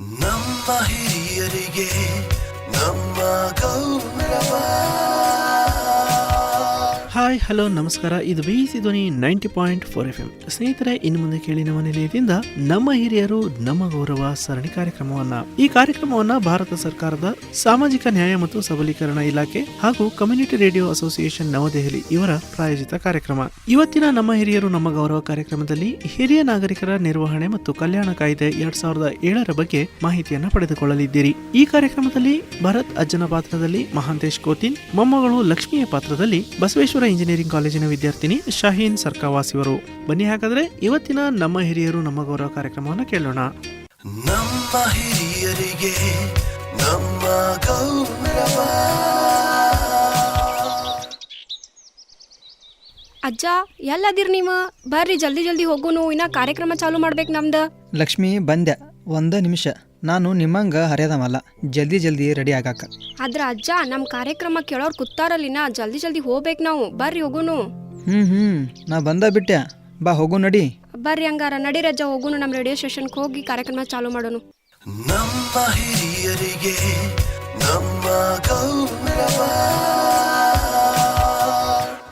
ನಮ್ಮ ಹಿರಿಯರಿಗೆ ನಮ್ಮ ಗೌರವ. ಹಾಯ್, ಹಲೋ, ನಮಸ್ಕಾರ. ಇದು B C Dhwani ninety point four F M. ಸ್ನೇಹಿತರೆ, ಇನ್ನು ಮುಂದೆ ಕೇಳಿ ನಮ್ಮ ನಿಲಯದಿಂದ ನಮ್ಮ ಹಿರಿಯರು, ನಮ್ಮ ಗೌರವ ಸರಣಿ ಕಾರ್ಯಕ್ರಮವನ್ನ. ಈ ಕಾರ್ಯಕ್ರಮವನ್ನ ಭಾರತ ಸರ್ಕಾರದ ಸಾಮಾಜಿಕ ನ್ಯಾಯ ಮತ್ತು ಸಬಲೀಕರಣ ಇಲಾಖೆ ಹಾಗೂ ಕಮ್ಯುನಿಟಿ ರೇಡಿಯೋ ಅಸೋಸಿಯೇಷನ್ ನವದೆಹಲಿ ಇವರ ಪ್ರಾಯೋಜಿತ ಕಾರ್ಯಕ್ರಮ. ಇವತ್ತಿನ ನಮ್ಮ ಹಿರಿಯರು, ನಮ್ಮ ಗೌರವ ಕಾರ್ಯಕ್ರಮದಲ್ಲಿ ಹಿರಿಯ ನಾಗರಿಕರ ನಿರ್ವಹಣೆ ಮತ್ತು ಕಲ್ಯಾಣ ಕಾಯ್ದೆ ಎರಡ್ ಸಾವಿರದ ಏಳರ ಬಗ್ಗೆ ಮಾಹಿತಿಯನ್ನ ಪಡೆದುಕೊಳ್ಳಲಿದ್ದೀರಿ. ಈ ಕಾರ್ಯಕ್ರಮದಲ್ಲಿ ಭರತ್ ಅಜ್ಜನ ಪಾತ್ರದಲ್ಲಿ ಮಹಾಂತೇಶ್ ಕೋತಿನ್, ಮೊಮ್ಮಗಳು ಲಕ್ಷ್ಮಿಯ ಪಾತ್ರದಲ್ಲಿ ಬಸವೇಶ್ವರ ಇಂಜಿನಿಯರಿಂಗ್ ಕಾಲೇಜಿನ ವಿದ್ಯಾರ್ಥಿನಿ ಶಾಹೀನ್ ಸರ್ಕಾವಾಸ್ ಇವರು ಬನ್ನಿ ಹಾಗಾದ್ರೆ ಇವತ್ತಿನ ನಮ್ಮ ಹಿರಿಯರು ನಮ್ಮ ಗೌರವ ಕಾರ್ಯಕ್ರಮವನ್ನು ಕೇಳೋಣ. ನಮ್ಮ ಹಿರಿಯರಿಗೆ ನಮ್ಮ ಗೌರವ. ಅಜ್ಜ ಎಲ್ಲದಿರ್ ನೀವು? ಬರ್ರಿ ಜಲ್ದಿ ಜಲ್ದಿ ಹೋಗುನು ಇನ್ನ ಕಾರ್ಯಕ್ರಮ ಚಾಲು ಮಾಡ್ಬೇಕು ನಮ್ದು. ಲಕ್ಷ್ಮಿ ಬಂದೆ. ಒಂದ ನಿಮಿಷ. ನಾನು ನಿಮ್ಮಂಗ ಹರಿಯದವಲ್ಲ ಜಲ್ದಿ ಜಲ್ದಿ ರೆಡಿ ಆಗಾಕ. ಆದ್ರ ಅಜ್ಜ ನಮ್ ಕಾರ್ಯಕ್ರಮ ಕೇಳೋರ್ ಕುತ್ತಾರಲ್ಲಿನ ಜಲ್ದಿ ಜಲ್ದಿ ಹೋಗ್ಬೇಕು ನಾವು. ಬರ್ರಿ ಹೋಗುನು. ಹ್ಞೂ ಹ್ಞೂ ನಾ ಬಂದ ಬಿಟ್ಟೆ. ಬಾ ಹೋಗು ನಡಿ. ಬರ್ರಿ ಹಂಗಾರ ನಡಿ ಅಜ್ಜ ಹೋಗುನು ನಮ್ಮ ರೇಡಿಯೋ ಸ್ಟೇಷನ್ಗೆ ಹೋಗಿ ಕಾರ್ಯಕ್ರಮ ಚಾಲು ಮಾಡೋನು. ನಮ್ಮ ಹಿರಿಯರಿಗೆ ನಮ್ಮ ಗೌರವ.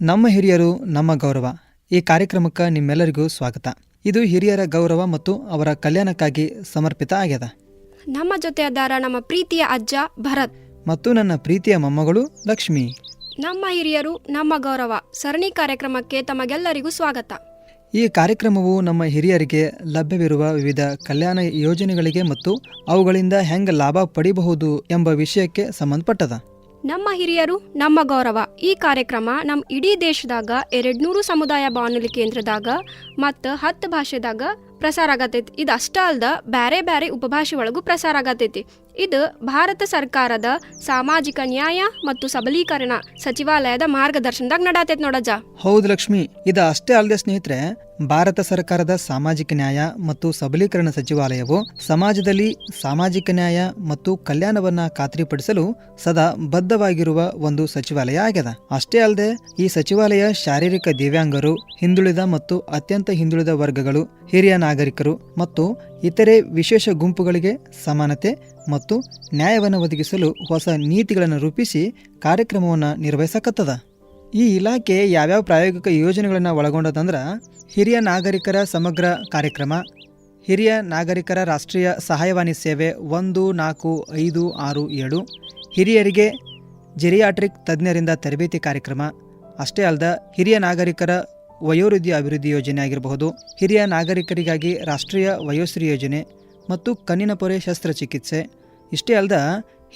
ನಮ್ಮ ಹಿರಿಯರು ನಮ್ಮ ಗೌರವ. ಈ ಕಾರ್ಯಕ್ರಮಕ್ಕೆ ನಿಮ್ಮೆಲ್ಲರಿಗೂ ಸ್ವಾಗತ. ಇದು ಹಿರಿಯರ ಗೌರವ ಮತ್ತು ಅವರ ಕಲ್ಯಾಣಕ್ಕಾಗಿ ಸಮರ್ಪಿತ ಆಗ್ಯದ. ನಮ್ಮ ಜೊತೆ ಅದಾರ ನಮ್ಮ ಪ್ರೀತಿಯ ಅಜ್ಜ ಭರತ್. ಮತ್ತು ನನ್ನ ಪ್ರೀತಿಯ ಮೊಮ್ಮಗಳು ಲಕ್ಷ್ಮಿ. ನಮ್ಮ ಹಿರಿಯರು ನಮ್ಮ ಗೌರವ. ಸರಣಿ ಕಾರ್ಯಕ್ರಮಕ್ಕೆ ತಮಗೆಲ್ಲರಿಗೂ ಸ್ವಾಗತ. ಈ ಕಾರ್ಯಕ್ರಮವು ನಮ್ಮ ಹಿರಿಯರಿಗೆ ಲಭ್ಯವಿರುವ ವಿವಿಧ ಕಲ್ಯಾಣ ಯೋಜನೆಗಳಿಗೆ ಮತ್ತು ಅವುಗಳಿಂದ ಹೆಂಗೆ ಲಾಭ ಪಡಿಬಹುದು ಎಂಬ ವಿಷಯಕ್ಕೆ ಸಂಬಂಧಪಟ್ಟದ. ನಮ್ಮ ಹಿರಿಯರು, ನಮ್ಮ ಗೌರವ. ಈ ಕಾರ್ಯಕ್ರಮ ನಮ್ಮ ಇಡೀ ದೇಶದಾಗ, ಎರಡ್ನೂರು ಸಮುದಾಯ ಬಾನುಲಿ ಕೇಂದ್ರದಾಗ ಮತ್ತು ಹತ್ತು ಭಾಷೆದಾಗ ಪ್ರಸಾರ ಆಗತೈತಿ. ಇದು ಅಷ್ಟ ಅಲ್ದ ಬ್ಯಾರೆ ಬ್ಯಾರೆ ಉಪಭಾಷೆ ಒಳಗೂ ಪ್ರಸಾರ ಆಗತೈತಿ. ಇದು ಭಾರತ ಸರ್ಕಾರದ ಸಾಮಾಜಿಕ ನ್ಯಾಯ ಮತ್ತು ಸಬಲೀಕರಣ ಸಚಿವಾಲಯದ ಮಾರ್ಗದರ್ಶನದಾಗ ನಡಾತೈತಿ ನೋಡಜ್ಜ ಹೌದು ಲಕ್ಷ್ಮಿ, ಇದು ಅಷ್ಟೇ ಅಲ್ಲದೆ ಸ್ನೇಹಿತರೆ, ಭಾರತ ಸರ್ಕಾರದ ಸಾಮಾಜಿಕ ನ್ಯಾಯ ಮತ್ತು ಸಬಲೀಕರಣ ಸಚಿವಾಲಯವು ಸಮಾಜದಲ್ಲಿ ಸಾಮಾಜಿಕ ನ್ಯಾಯ ಮತ್ತು ಕಲ್ಯಾಣವನ್ನ ಖಾತ್ರಿಪಡಿಸಲು ಸದಾ ಬದ್ಧವಾಗಿರುವ ಒಂದು ಸಚಿವಾಲಯ ಆಗ್ಯದ. ಅಷ್ಟೇ ಅಲ್ಲದೆ ಈ ಸಚಿವಾಲಯ ಶಾರೀರಿಕ ದಿವ್ಯಾಂಗರು, ಹಿಂದುಳಿದ ಮತ್ತು ಅತ್ಯಂತ ಹಿಂದುಳಿದ ವರ್ಗಗಳು, ಹಿರಿಯ ನಾಗರಿಕರು ಮತ್ತು ಇತರೆ ವಿಶೇಷ ಗುಂಪುಗಳಿಗೆ ಸಮಾನತೆ ಮತ್ತು ನ್ಯಾಯವನ್ನು ಒದಗಿಸಲು ಹೊಸ ನೀತಿಗಳನ್ನು ರೂಪಿಸಿ ಕಾರ್ಯಕ್ರಮವನ್ನು ನಿರ್ವಹಿಸಕತ್ತದ. ಈ ಇಲಾಖೆ ಯಾವ್ಯಾವ ಪ್ರಾಯೋಗಿಕ ಯೋಜನೆಗಳನ್ನು ಒಳಗೊಂಡದಂದ್ರೆ ಹಿರಿಯ ನಾಗರಿಕರ ಸಮಗ್ರ ಕಾರ್ಯಕ್ರಮ, ಹಿರಿಯ ನಾಗರಿಕರ ರಾಷ್ಟ್ರೀಯ ಸಹಾಯವಾಣಿ ಸೇವೆ ಒಂದು, ನಾಲ್ಕು, ಐದು, ಆರು, ಏಳು, ಹಿರಿಯರಿಗೆ ಜೆರಿಯಾಟ್ರಿಕ್ ತಜ್ಞರಿಂದ ತರಬೇತಿ ಕಾರ್ಯಕ್ರಮ, ಅಷ್ಟೇ ಅಲ್ಲದ ಹಿರಿಯ ನಾಗರಿಕರ ವಯೋವೃದ್ಧಿ ಅಭಿವೃದ್ಧಿ ಯೋಜನೆ ಆಗಿರಬಹುದು, ಹಿರಿಯ ನಾಗರಿಕರಿಗಾಗಿ ರಾಷ್ಟ್ರೀಯ ವಯೋಶ್ರೀ ಯೋಜನೆ ಮತ್ತು ಕಣ್ಣಿನ ಪೊರೆ ಶಸ್ತ್ರಚಿಕಿತ್ಸೆ. ಇಷ್ಟೇ ಅಲ್ಲದ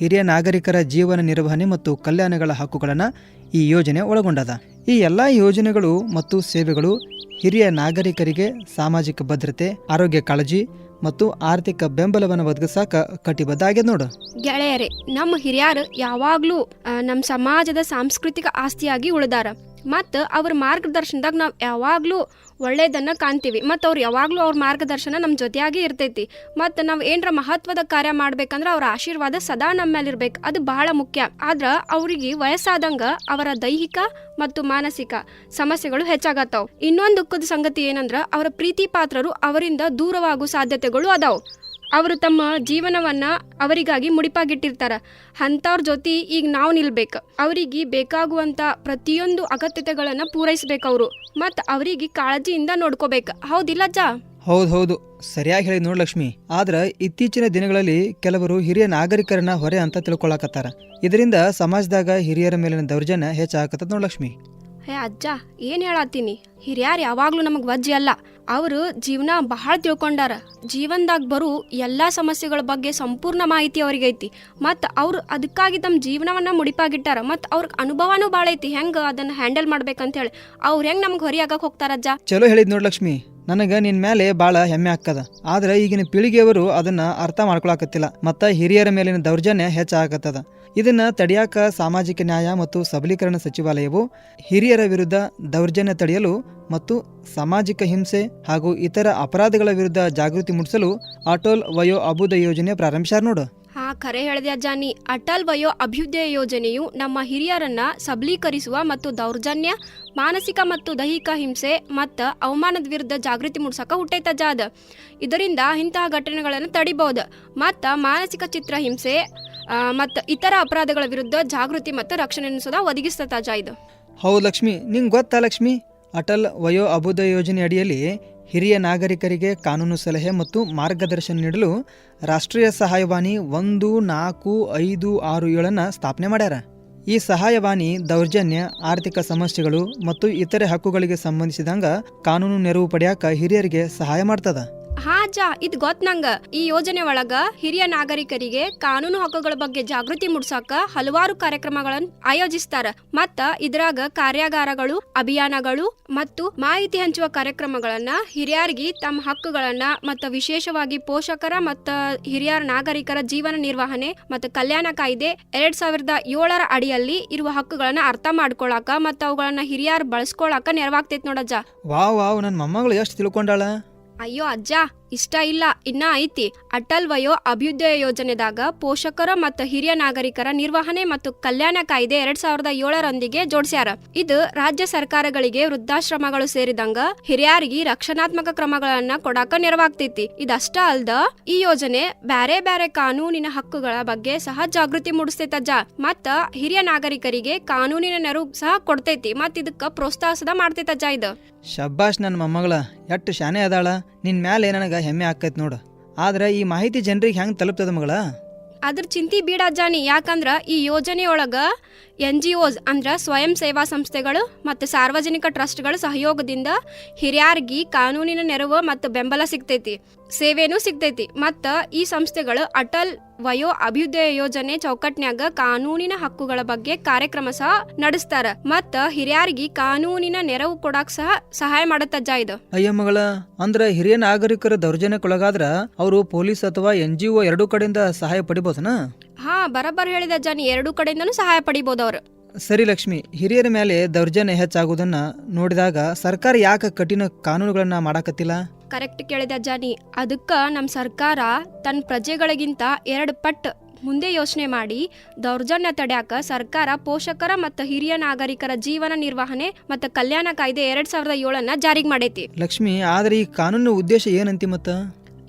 ಹಿರಿಯ ನಾಗರಿಕರ ಜೀವನ ನಿರ್ವಹಣೆ ಮತ್ತು ಕಲ್ಯಾಣಗಳ ಹಕ್ಕುಗಳನ್ನು ಈ ಯೋಜನೆ ಒಳಗೊಂಡದ. ಈ ಎಲ್ಲ ಯೋಜನೆಗಳು ಮತ್ತು ಸೇವೆಗಳು ಹಿರಿಯ ನಾಗರಿಕರಿಗೆ ಸಾಮಾಜಿಕ ಭದ್ರತೆ, ಆರೋಗ್ಯ ಕಾಳಜಿ ಮತ್ತು ಆರ್ಥಿಕ ಬೆಂಬಲವನ್ನು ಒದಗಿಸಾಕ ಕಟಿಬದ್ಧ ಆಗ್ಯದ ನೋಡು. ಗೆಳೆಯರೇ, ನಮ್ಮ ಹಿರಿಯರು ಯಾವಾಗ್ಲೂ ನಮ್ಮ ಸಮಾಜದ ಸಾಂಸ್ಕೃತಿಕ ಆಸ್ತಿಯಾಗಿ ಉಳಿದಾರ. ಮತ್ತು ಅವ್ರ ಮಾರ್ಗದರ್ಶನದಾಗ ನಾವು ಯಾವಾಗಲೂ ಒಳ್ಳೆಯದನ್ನು ಕಾಣ್ತೀವಿ. ಮತ್ತು ಅವ್ರು ಯಾವಾಗಲೂ ಅವ್ರ ಮಾರ್ಗದರ್ಶನ ನಮ್ಮ ಜೊತೆಯಾಗಿ ಇರ್ತೈತಿ. ಮತ್ತು ನಾವು ಏನರ ಮಹತ್ವದ ಕಾರ್ಯ ಮಾಡ್ಬೇಕಂದ್ರೆ ಅವ್ರ ಆಶೀರ್ವಾದ ಸದಾ ನಮ್ಮ ಮೇಲೆ ಇರಬೇಕು ಅದು ಬಹಳ ಮುಖ್ಯ. ಆದ್ರೆ ಅವರಿಗೆ ವಯಸ್ಸಾದಂಗ ಅವರ ದೈಹಿಕ ಮತ್ತು ಮಾನಸಿಕ ಸಮಸ್ಯೆಗಳು ಹೆಚ್ಚಾಗತ್ತವು. ಇನ್ನೊಂದು ದುಃಖದ ಸಂಗತಿ ಏನಂದ್ರೆ ಅವರ ಪ್ರೀತಿ ಪಾತ್ರರು ಅವರಿಂದ ದೂರವಾಗೋ ಸಾಧ್ಯತೆಗಳು ಅದಾವ. ಅವರು ತಮ್ಮ ಜೀವನವನ್ನ ಅವರಿಗಾಗಿ ಮುಡಿಪಾಗಿಟ್ಟಿರ್ತಾರ. ಅಂಥವ್ರ ಜೊತೆ ಈಗ ನಾವು ನಿಲ್ಬೇಕು. ಅವರಿಗೆ ಬೇಕಾಗುವಂತ ಪ್ರತಿಯೊಂದು ಅಗತ್ಯತೆಗಳನ್ನ ಪೂರೈಸ್ಬೇಕು ಅವರು. ಮತ್ತು ಅವರಿಗೆ ಕಾಳಜಿಯಿಂದ ನೋಡ್ಕೋಬೇಕು. ಹೌದಿಲ್ಲ ಅಜ್ಜ? ಹೌದು ಹೌದು. ಸರಿಯಾಗಿ ಹೇಳಿ ನೋಡಿ ಲಕ್ಷ್ಮಿ. ಆದ್ರೆ ಇತ್ತೀಚಿನ ದಿನಗಳಲ್ಲಿ ಕೆಲವರು ಹಿರಿಯ ನಾಗರಿಕರನ್ನ ಹೊರೆ ಅಂತ ತಿಳ್ಕೊಳಕತ್ತಾರ. ಇದರಿಂದ ಸಮಾಜದಾಗ ಹಿರಿಯರ ಮೇಲಿನ ದೌರ್ಜನ್ಯ ಹೆಚ್ಚಾಗತ್ತದ ನೋಡ್ ಲಕ್ಷ್ಮಿ. ಹೇ ಅಜ್ಜ ಏನು ಹೇಳತ್ತೀನಿ? ಹಿರಿಯರು ಯಾವಾಗಲೂ ನಮಗೆ ವಜ್ಜೆ ಅಲ್ಲ. ಅವರು ಜೀವನ ಬಹಳ ತಿಳ್ಕೊಂಡಾರ. ಜೀವನದಾಗ ಬರೋ ಎಲ್ಲ ಸಮಸ್ಯೆಗಳ ಬಗ್ಗೆ ಸಂಪೂರ್ಣ ಮಾಹಿತಿ ಅವ್ರಿಗೆ ಐತಿ ಮತ್ತು ಅವ್ರು ಅದಕ್ಕಾಗಿ ತಮ್ಮ ಜೀವನವನ್ನು ಮುಡಿಪಾಗಿಟ್ಟಾರ. ಮತ್ತು ಅವ್ರಿಗೆ ಅನುಭವನೂ ಭಾಳ ಐತಿ. ಹೆಂಗೆ ಅದನ್ನು ಹ್ಯಾಂಡಲ್ ಮಾಡ್ಬೇಕಂತ ಹೇಳಿ ಅವ್ರು ಹೆಂಗೆ ನಮ್ಗೆ ಹೊರಿಯಾಗಕ್ಕೆ ಹೋಗ್ತಾರಜ್ಜ ಚಲೋ ಹೇಳಿದ್ ನೋಡ್ ಲಕ್ಷ್ಮಿ. ನನಗೆ ನಿನ್ನ ಮೇಲೆ ಭಾಳ ಹೆಮ್ಮೆ ಆಗ್ತದ. ಆದ್ರೆ ಈಗಿನ ಪೀಳಿಗೆಯವರು ಅದನ್ನ ಅರ್ಥ ಮಾಡ್ಕೊಳಕತ್ತಿಲ್ಲ. ಮತ್ತು ಹಿರಿಯರ ಮೇಲಿನ ದೌರ್ಜನ್ಯ ಹೆಚ್ಚಾಗತ್ತದ. ಇದನ್ನ ತಡೆಯಾಕ ಸಾಮಾಜಿಕ ನ್ಯಾಯ ಮತ್ತು ಸಬಲೀಕರಣ ಸಚಿವಾಲಯವು ಹಿರಿಯರ ವಿರುದ್ಧ ದೌರ್ಜನ್ಯ ತಡೆಯಲು ಮತ್ತು ಸಾಮಾಜಿಕ ಹಿಂಸೆ ಹಾಗೂ ಇತರ ಅಪರಾಧಗಳ ವಿರುದ್ಧ ಜಾಗೃತಿ ಮೂಡಿಸಲು ಅಟೋಲ್ ವಯೋ ಅಬುದ ಯೋಜನೆ ಪ್ರಾರಂಭಿಸ್ಯಾರ ನೋಡು. ಹಾ, ಖರೆ ಹೇಳಿದೆ ಅಜ್ಜಾನಿ. ಅಟಲ್ ವಯೋ ಅಭ್ಯುದಯ ಯೋಜನೆಯು ನಮ್ಮ ಹಿರಿಯರನ್ನ ಸಬಲೀಕರಿಸುವ ಮತ್ತು ದೌರ್ಜನ್ಯ, ಮಾನಸಿಕ ಮತ್ತು ದೈಹಿಕ ಹಿಂಸೆ ಮತ್ತು ಅವಮಾನದ ವಿರುದ್ಧ ಜಾಗೃತಿ ಮೂಡ್ಸಕ ಹುಟ್ಟೈತಜ್ಜ ಜಾದ ಇದರಿಂದ ಇಂತಹ ಘಟನೆಗಳನ್ನು ತಡಿಬಹುದು ಮತ್ತು ಮಾನಸಿಕ ಚಿತ್ರಹಿಂಸೆ ಮತ್ತು ಇತರ ಅಪರಾಧಗಳ ವಿರುದ್ಧ ಜಾಗೃತಿ ಮತ್ತು ರಕ್ಷಣೆಯನ್ನು ಸದ ಒದಗಿಸ್ತಾ ಜಾ ಇದು. ಹೌದು ಲಕ್ಷ್ಮಿ, ನಿಂಗೆ ಗೊತ್ತಾ ಲಕ್ಷ್ಮಿ? ಅಟಲ್ ವಯೋ ಅಭುದಯ ಯೋಜನೆ ಅಡಿಯಲ್ಲಿ ಹಿರಿಯ ನಾಗರಿಕರಿಗೆ ಕಾನೂನು ಸಲಹೆ ಮತ್ತು ಮಾರ್ಗದರ್ಶನ ನೀಡಲು ರಾಷ್ಟ್ರೀಯ ಸಹಾಯವಾಣಿ ಒಂದು, ನಾಲ್ಕು, ಐದು, ಆರು, ಏಳನ್ನು ಸ್ಥಾಪನೆ ಮಾಡ್ಯಾರ. ಈ ಸಹಾಯವಾಣಿ ದೌರ್ಜನ್ಯ, ಆರ್ಥಿಕ ಸಮಸ್ಯೆಗಳು ಮತ್ತು ಇತರೆ ಹಕ್ಕುಗಳಿಗೆ ಸಂಬಂಧಿಸಿದಂಗ ಕಾನೂನು ನೆರವು ಪಡೆಯಾಕ ಹಿರಿಯರಿಗೆ ಸಹಾಯ ಮಾಡ್ತದ. ಹಾ ಇದು ಗೊತ್ ನಂಗ. ಈ ಯೋಜನೆ ಒಳಗ ಹಿರಿಯ ನಾಗರಿಕರಿಗೆ ಕಾನೂನು ಹಕ್ಕುಗಳ ಬಗ್ಗೆ ಜಾಗೃತಿ ಮೂಡ್ಸಾಕ ಹಲವಾರು ಕಾರ್ಯಕ್ರಮಗಳನ್ನು ಆಯೋಜಿಸ್ತಾರ. ಮತ್ತ ಇದ್ರಾಗ ಕಾರ್ಯಾಗಾರಗಳು, ಅಭಿಯಾನಗಳು ಮತ್ತು ಮಾಹಿತಿ ಹಂಚುವ ಕಾರ್ಯಕ್ರಮಗಳನ್ನ ಹಿರಿಯರಿಗೆ ತಮ್ಮ ಹಕ್ಕುಗಳನ್ನ ಮತ್ತು ವಿಶೇಷವಾಗಿ ಪೋಷಕರ ಮತ್ತು ಹಿರಿಯ ನಾಗರಿಕರ ಜೀವನ ನಿರ್ವಹಣೆ ಮತ್ತು ಕಲ್ಯಾಣ ಕಾಯ್ದೆ ಎರಡ್ ಸಾವಿರದ ಏಳರ ಅಡಿಯಲ್ಲಿ ಇರುವ ಹಕ್ಕುಗಳನ್ನ ಅರ್ಥ ಮಾಡ್ಕೊಳಕ ಮತ್ತು ಅವುಗಳನ್ನ ಹಿರಿಯರು ಬಳಸ್ಕೊಳಕ ನೆರವಾಗ್ತೈತಿ ನೋಡಜ್ಜ ವಾವ್ ವಾವ್ ನನ್ನ ಮೊಮ್ಮಗಳು ಎಷ್ಟು ತಿಳ್ಕೊಂಡಾಳ? ಅಯ್ಯೋ ಅಜ್ಜ ಇಷ್ಟ ಇಲ್ಲ, ಇನ್ನ ಐತಿ. ಅಟಲ್ ವಯೋ ಅಭ್ಯುದಯ ಯೋಜನೆದಾಗ ಪೋಷಕರ ಮತ್ತು ಹಿರಿಯ ನಾಗರಿಕರ ನಿರ್ವಹಣೆ ಮತ್ತು ಕಲ್ಯಾಣ ಕಾಯ್ದೆ ಎರಡ್ ಸಾವಿರದ ಏಳರೊಂದಿಗೆ ಜೋಡಿಸ್ಯಾರ. ಇದು ರಾಜ್ಯ ಸರ್ಕಾರಗಳಿಗೆ ವೃದ್ಧಾಶ್ರಮಗಳು ಸೇರಿದಂಗ ಹಿರಿಯರಿಗೆ ರಕ್ಷಣಾತ್ಮಕ ಕ್ರಮಗಳನ್ನ ಕೊಡಾಕ ನೆರವಾಗ್ತೈತಿ. ಇದಷ್ಟ ಅಲ್ದ ಈ ಯೋಜನೆ ಬ್ಯಾರೆ ಬ್ಯಾರೆ ಕಾನೂನಿನ ಹಕ್ಕುಗಳ ಬಗ್ಗೆ ಸಹ ಜಾಗೃತಿ ಮೂಡಿಸ್ತೈತಜ್ಜ ಮತ್ತ ಹಿರಿಯ ನಾಗರಿಕರಿಗೆ ಕಾನೂನಿನ ನೆರವು ಸಹ ಕೊಡ್ತೈತಿ. ಮತ್ತ ಇದಕ್ಕ ಪ್ರೋತ್ಸಾಹ ಮಾಡ್ತೈತಜ್ಜ ಇದು. ಶಬ್ಬಾಷ್ ನನ್ನ ಮೊಮ್ಮಗಳ, ಎಷ್ಟು ಶಾನೆ ಅದಾಳ. ನಿನ್ ಮ್ಯಾಲೆ ನನಗೆ ಹೆಮ್ಮೆ ಆಕೈತೆ ನೋಡು. ಆದ್ರೆ ಈ ಮಾಹಿತಿ ಜನರಿಗೆ ಹೆಂಗೆ ತಲುಪ್ತದ ಮಗಳ? ಅದ್ರ ಚಿಂತಿ ಬೀಡ ಜಾನಿ ಯಾಕಂದ್ರ ಈ ಯೋಜನೆಯೊಳಗ ಎನ್ ಜಿ ಓಸ್ ಅಂದ್ರ ಸ್ವಯಂ ಸೇವಾ ಸಂಸ್ಥೆಗಳು ಮತ್ತು ಸಾರ್ವಜನಿಕ ಟ್ರಸ್ಟ್ಗಳ ಸಹಯೋಗದಿಂದ ಹಿರಿಯಾರ್ಗಿ ಕಾನೂನಿನ ನೆರವು ಮತ್ತು ಬೆಂಬಲ ಸಿಗ್ತೈತಿ. ಸೇವೆನೂ ಸಿಗ್ತೈತಿ. ಮತ್ತ ಈ ಸಂಸ್ಥೆಗಳು ಅಟಲ್ ವಯೋ ಅಭ್ಯುದಯ ಯೋಜನೆ ಚೌಕಟ್ನ್ಯಾಗ ಕಾನೂನಿನ ಹಕ್ಕುಗಳ ಬಗ್ಗೆ ಕಾರ್ಯಕ್ರಮ ಸಹ ನಡೆಸ್ತಾರ. ಮತ್ತ ಹಿರಿಯರಿಗೆ ಕಾನೂನಿನ ನೆರವು ಕೊಡಕ್ ಸಹ ಸಹಾಯ ಮಾಡತ್ತಜ್ಜ ಇದು. ಅಯ್ಯ ಮಗಳ ಅಂದ್ರೆ ಹಿರಿಯ ನಾಗರಿಕರ ದೌರ್ಜನ್ಯಕ್ಕೊಳಗಾದ್ರ ಅವರು ಪೊಲೀಸ್ ಅಥವಾ ಎನ್ ಜಿ ಒ ಎರಡೂ ಕಡೆಯಿಂದ ಸಹಾಯ ಪಡಿಬೋದನ? ಹಾ ಬರಬರ್ ಹೇಳಿದ ಜಾನಿ ಎರಡೂ ಕಡೆಯಿಂದನೂ ಸಹಾಯ ಪಡಿಬೋದು ಅವ್ರು. ಸರಿ ಲಕ್ಷ್ಮಿ ಹಿರಿಯರ ಮೇಲೆ ದೌರ್ಜನ್ಯ ಹೆಚ್ಚಾಗುವುದನ್ನ ನೋಡಿದಾಗ ಸರ್ಕಾರ ಯಾಕೆ ಕಠಿಣ ಕಾನೂನುಗಳನ್ನ ಮಾಡಾಕತ್ತಿಲ್ಲ? ಕರೆಕ್ಟ್ ಕೇಳಿದ ಜಾನಿ ಅದಕ್ಕ ನಮ್ಮ ಸರ್ಕಾರ ತನ್ನ ಪ್ರಜೆಗಳಿಗಿಂತ ಎರಡು ಪಟ್ಟು ಮುಂದೆ ಯೋಚನೆ ಮಾಡಿ ದೌರ್ಜನ್ಯ ತಡ್ಯಾಕ ಸರ್ಕಾರ ಪೋಷಕರ ಮತ್ತು ಹಿರಿಯ ನಾಗರಿಕರ ಜೀವನ ನಿರ್ವಹಣೆ ಮತ್ತು ಕಲ್ಯಾಣ ಕಾಯ್ದೆ ಎರಡ್ ಸಾವಿರದ ಏಳನ್ನ ಜಾರಿಗೆ ಮಾಡೈತಿ. ಲಕ್ಷ್ಮಿ ಆದ್ರೆ ಈ ಕಾನೂನು ಉದ್ದೇಶ ಏನಂತಿ ಮತ್ತ?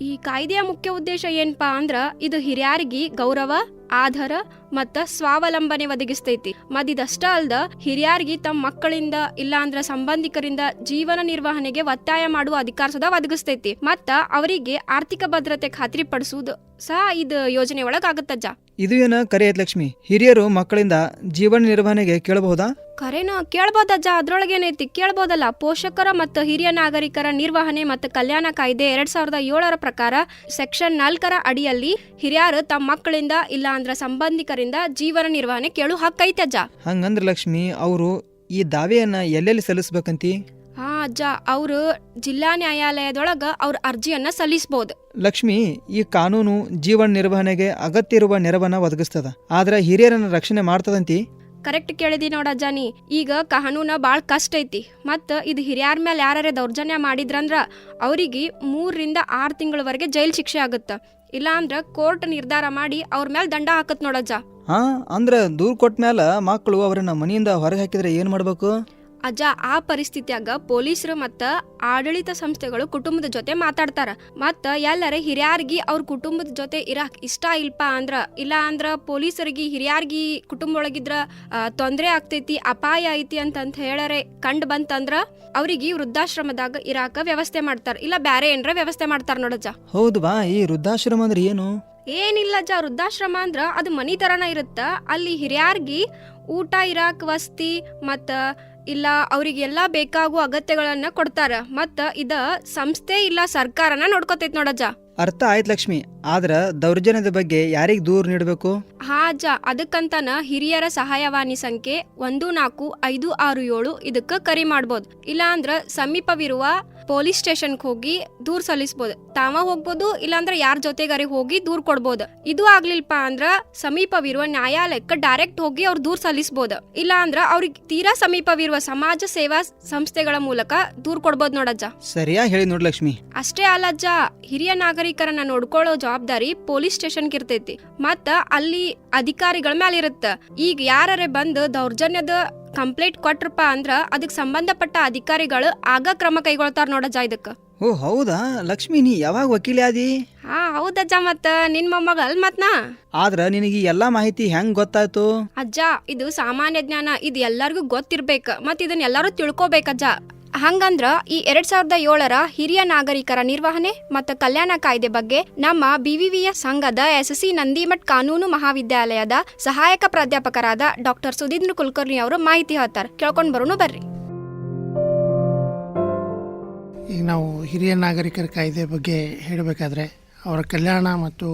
ಈ ಕಾಯ್ದೆಯ ಮುಖ್ಯ ಉದ್ದೇಶ ಏನಪ್ಪಾ ಅಂದ್ರ ಇದು ಹಿರಿಯರಿಗೆ ಗೌರವ ಆಧಾರ ಮತ್ತ ಸ್ವಾವಲಂಬನೆ ಒದಗಿಸ್ತೈತಿ. ಮತ್ ಇದಷ್ಟ ಅಲ್ದ ಹಿರಿಯರಿಗೆ ತಮ್ಮ ಮಕ್ಕಳಿಂದ ಇಲ್ಲಾಂದ್ರ ಸಂಬಂಧಿಕರಿಂದ ಜೀವನ ನಿರ್ವಹಣೆಗೆ ಒತ್ತಾಯ ಮಾಡುವ ಅಧಿಕಾರ ಸುಧಾ ಒದಗಿಸ್ತೈತಿ. ಮತ್ತ ಅವರಿಗೆ ಆರ್ಥಿಕ ಭದ್ರತೆ ಖಾತ್ರಿ ಪಡಿಸುವುದು ಸಹ ಇದ ಯೋಜನೆ ಒಳಗ ಆಗತ್ತಜ್ಜ. ಇದು ಏನ ಕರೆ ಐತ್ ಲಕ್ಷ್ಮಿ? ಹಿರಿಯರು ಮಕ್ಕಳಿಂದ ಜೀವನ ನಿರ್ವಹಣೆಗೆ ಕೇಳಬಹುದಾ? ಅಜ್ಜ ಕೇಳ್ಬೋದಜ್ಜ ಅದ್ರೊಳಗೇನೈತಿ ಕೇಳ್ಬೋದಲ್ಲ ಪೋಷಕರ ಮತ್ತು ಹಿರಿಯ ನಾಗರಿಕರ ನಿರ್ವಹಣೆ ಮತ್ತು ಕಲ್ಯಾಣ ಕಾಯ್ದೆ ಎರಡ್ ಸಾವಿರದ ಏಳರ ಪ್ರಕಾರ ಸೆಕ್ಷನ್ ನಾಲ್ಕರ ಅಡಿಯಲ್ಲಿ ಹಿರಿಯರು ತಮ್ಮ ಮಕ್ಕಳಿಂದ ಇಲ್ಲ ಅಂದ್ರ ಸಂಬಂಧಿಕರಿಂದ ಜೀವನ ನಿರ್ವಹಣೆ ಕೇಳು ಹಕ್ಕೈತಜ್ಜ ಹಂಗಂದ್ರ ಲಕ್ಷ್ಮಿ ಅವರು ಈ ದಾವೆಯನ್ನ ಎಲ್ಲೆಲ್ಲಿ ಸಲ್ಲಿಸ್ಬೇಕಂತಿ? ಹಾ ಅಜ್ಜ ಅವರು ಜಿಲ್ಲಾ ನ್ಯಾಯಾಲಯದೊಳಗ ಅವ್ರ ಅರ್ಜಿಯನ್ನ ಸಲ್ಲಿಸಬಹುದು ಲಕ್ಷ್ಮಿ ಈ ಕಾನೂನು ಜೀವನ ನಿರ್ವಹಣೆಗೆ ಅಗತ್ಯ ಇರುವ ನೆರವನ್ನ ಒದಗಿಸ್ತದ. ಆದ್ರೆ ಹಿರಿಯರನ್ನ ರಕ್ಷಣೆ ಮಾಡ್ತದಂತಿ? ಕರೆಕ್ಟ್ ಕೇಳಿದಿ ನೋಡ ನೀ. ಈಗ ಕಾನೂನ ಭಾಳ ಕಷ್ಟ ಐತಿ. ಮತ್ತು ಇದು ಹಿರಿಯರ ಮೇಲೆ ಯಾರೇ ದೌರ್ಜನ್ಯ ಮಾಡಿದ್ರಂದ್ರ ಅವರಿಗೆ ಮೂರರಿಂದ ಆರು ತಿಂಗಳವರೆಗೆ ಜೈಲ್ ಶಿಕ್ಷೆ ಆಗುತ್ತೆ. ಇಲ್ಲ ಅಂದ್ರ ಕೋರ್ಟ್ ನಿರ್ಧಾರ ಮಾಡಿ ಅವ್ರ ಮೇಲೆ ದಂಡ ಹಾಕತ್ ನೋಡಜ್ಜ ಹಾ, ಅಂದ್ರ ದೂರ್ ಕೊಟ್ಟ ಮ್ಯಾಲ ಮಕ್ಕಳು ಅವರನ್ನ ಮನೆಯಿಂದ ಹೊರಗೆ ಹಾಕಿದ್ರೆ ಏನ್ ಮಾಡ್ಬೇಕು? ಅಜ್ಜ ಆ ಪರಿಸ್ಥಿತಿಯಾಗ ಪೊಲೀಸರು ಮತ್ತ ಆಡಳಿತ ಸಂಸ್ಥೆಗಳು ಕುಟುಂಬದ ಜೊತೆ ಮಾತಾಡ್ತಾರ. ಮತ್ತ ಎಲ್ಲರ ಹಿರಿಯಾರ್ಗಿ ಅವ್ರ ಕುಟುಂಬದ ಜೊತೆ ಇರಾಕ್ ಇಷ್ಟ ಇಲ್ಪ ಅಂದ್ರ ಇಲ್ಲ ಅಂದ್ರ ಪೊಲೀಸರಿಗೆ ಹಿರಿಯಾರ್ಗಿ ಕುಟುಂಬ ಒಳಗಿದ್ರ ತೊಂದರೆ ಆಗ್ತೈತಿ ಅಪಾಯ ಐತಿ ಅಂತಂತ ಹೇಳರೆ ಕಂಡು ಬಂತಂದ್ರ ಅವರಿಗೆ ವೃದ್ಧಾಶ್ರಮದಾಗ ಇರಾಕ ವ್ಯವಸ್ಥೆ ಮಾಡ್ತಾರ. ಇಲ್ಲ ಬ್ಯಾರೆ ಏನ್ರ ವ್ಯವಸ್ಥೆ ಮಾಡ್ತಾರ ನೋಡಜ್ಜ ಹೌದು ಬಾ ಈ ವೃದ್ಧಾಶ್ರಮ ಅಂದ್ರೆ ಏನು? ಏನಿಲ್ಲ ಅಜ್ಜ ವೃದ್ಧಾಶ್ರಮ ಅಂದ್ರ ಅದು ಮನಿ ತರನ ಇರುತ್ತ. ಅಲ್ಲಿ ಹಿರಿಯಾರ್ಗಿ ಊಟ ಇರಾಕ್ ವಸ್ತಿ ಮತ್ತ ಇಲ್ಲ ಅವರಿಗೆಲ್ಲ ಬೇಕಾಗುವ ಅಗತ್ಯಗಳನ್ನ ಕೊಡ್ತಾರ ಮತ್ತ ಇದ ಸಂಸ್ಥೆ ಇಲ್ಲ ಸರ್ಕಾರನ ನೋಡ್ಕೊತೈತ್ ನೋಡಜ್ಜ ಅರ್ಥ ಆಯ್ತು ಲಕ್ಷ್ಮಿ ಆದ್ರ ದೌರ್ಜನ್ಯದ ಬಗ್ಗೆ ಯಾರಿಗ್ ದೂರ್ ನೀಡಬೇಕು? ಹಾ ಅಜ್ಜ ಅದಕ್ಕಂತನ ಹಿರಿಯರ ಸಹಾಯವಾಣಿ ಸಂಖ್ಯೆ ಒಂದು ನಾಲ್ಕು ಐದು ಆರು ಏಳು ಇದಕ್ಕ ಕರೆ ಮಾಡ್ಬೋದು. ಇಲ್ಲಾಂದ್ರ ಸಮೀಪವಿರುವ ಪೊಲೀಸ್ ಸ್ಟೇಷನ್ಗೆ ಹೋಗಿ ದೂರ್ ಸಲ್ಲಿಸ್ಬೋದು. ತಾವ ಹೋಗ್ಬೋದು ಇಲ್ಲಾಂದ್ರೆ ಯಾರ ಜೊತೆಗಾರಿ ಹೋಗಿ ದೂರ್ ಕೊಡ್ಬೋದು. ಇದು ಆಗ್ಲಿಲ್ಪ ಅಂದ್ರ ಸಮೀಪವಿರುವ ನ್ಯಾಯಾಲಯಕ್ಕೆ ಡೈರೆಕ್ಟ್ ಹೋಗಿ ಅವ್ರು ದೂರ್ ಸಲ್ಲಿಸ್ಬೋದು. ಇಲ್ಲ ಅಂದ್ರ ಅವ್ರಿಗೆ ತೀರಾ ಸಮೀಪವಿರುವ ಸಮಾಜ ಸೇವಾ ಸಂಸ್ಥೆಗಳ ಮೂಲಕ ದೂರ್ ಕೊಡ್ಬೋದು ನೋಡಜ್ಜ ಸರಿಯಾ ಹೇಳಿ ನೋಡ್ ಲಕ್ಷ್ಮಿ. ಅಷ್ಟೇ ಅಲ್ಲಜ್ಜ ಹಿರಿಯ ನಾಗರಿಕರನ್ನ ನೋಡ್ಕೊಳ್ಳೋ ಜವಾಬ್ದಾರಿ ಪೊಲೀಸ್ ಸ್ಟೇಷನ್ಗೆ ಇರ್ತೈತಿ. ಮತ್ತ ಅಲ್ಲಿ ಅಧಿಕಾರಿಗಳ ಮೇಲೆ ಇರುತ್ತ. ಈಗ ಯಾರರೆ ಬಂದು ದೌರ್ಜನ್ಯದ ಕಂಪ್ಲೇಂಟ್ ಕೊಟ್ರಪ್ಪ ಅಂದ್ರ ಅದಕ್ಕೆ ಸಂಬಂಧಪಟ್ಟ ಅಧಿಕಾರಿಗಳು ಆಗ ಕ್ರಮ ಕೈಗೊಳ್ತಾರ ನೋಡಜ್ಜ ಇದಕ್ಕ. ಓ ಹೌದಾ? ಲಕ್ಷ್ಮಿ ನೀ ಯಾವಾಗ ವಕೀಲ ಆದಿ? ಹಾ ಹೌದಜ್ಜ ಮತ್ತ ನಿನ್ ಮೊಮ್ಮಗ ಅಲ್ ಮತ್ನಾ ಆದ್ರ ನಿನಗೆ ಎಲ್ಲಾ ಮಾಹಿತಿ ಹೆಂಗ್ ಗೊತ್ತಾಯ್ತು? ಅಜ್ಜ ಇದು ಸಾಮಾನ್ಯ ಜ್ಞಾನ ಇದು ಎಲ್ಲರಿಗೂ ಗೊತ್ತಿರ್ಬೇಕ ಮತ್ ಇದನ್ನ ಎಲ್ಲರೂ ತಿಳ್ಕೊಬೇಕಜ್ಜ ಹಂಗಂದ್ರ ಈ ಎರಡ್ ಸಾವಿರದ ಏಳರ ಹಿರಿಯ ನಾಗರಿಕರ ನಿರ್ವಹಣೆ ಮತ್ತು ಕಲ್ಯಾಣ ಕಾಯ್ದೆ ಬಗ್ಗೆ ನಮ್ಮ ಬಿವಿವಿಯ ಸಂಘದ ಎಸ್ಎಸ್ಸಿ ನಂದಿಮಠ್ ಕಾನೂನು ಮಹಾವಿದ್ಯಾಲಯದ ಸಹಾಯಕ ಪ್ರಾಧ್ಯಾಪಕರಾದ ಡಾಕ್ಟರ್ ಸುಧೀಂದ್ರ ಕುಲಕರ್ಣಿ ಅವರು ಮಾಹಿತಿ ಹೇಳ್ತಾರೆ. ಕೇಳ್ಕೊಂಡು ಬರೋನು ಬರ್ರಿ. ಈಗ ನಾವು ಹಿರಿಯ ನಾಗರಿಕರ ಕಾಯ್ದೆ ಬಗ್ಗೆ ಹೇಳಬೇಕಾದ್ರೆ ಅವರ ಕಲ್ಯಾಣ ಮತ್ತು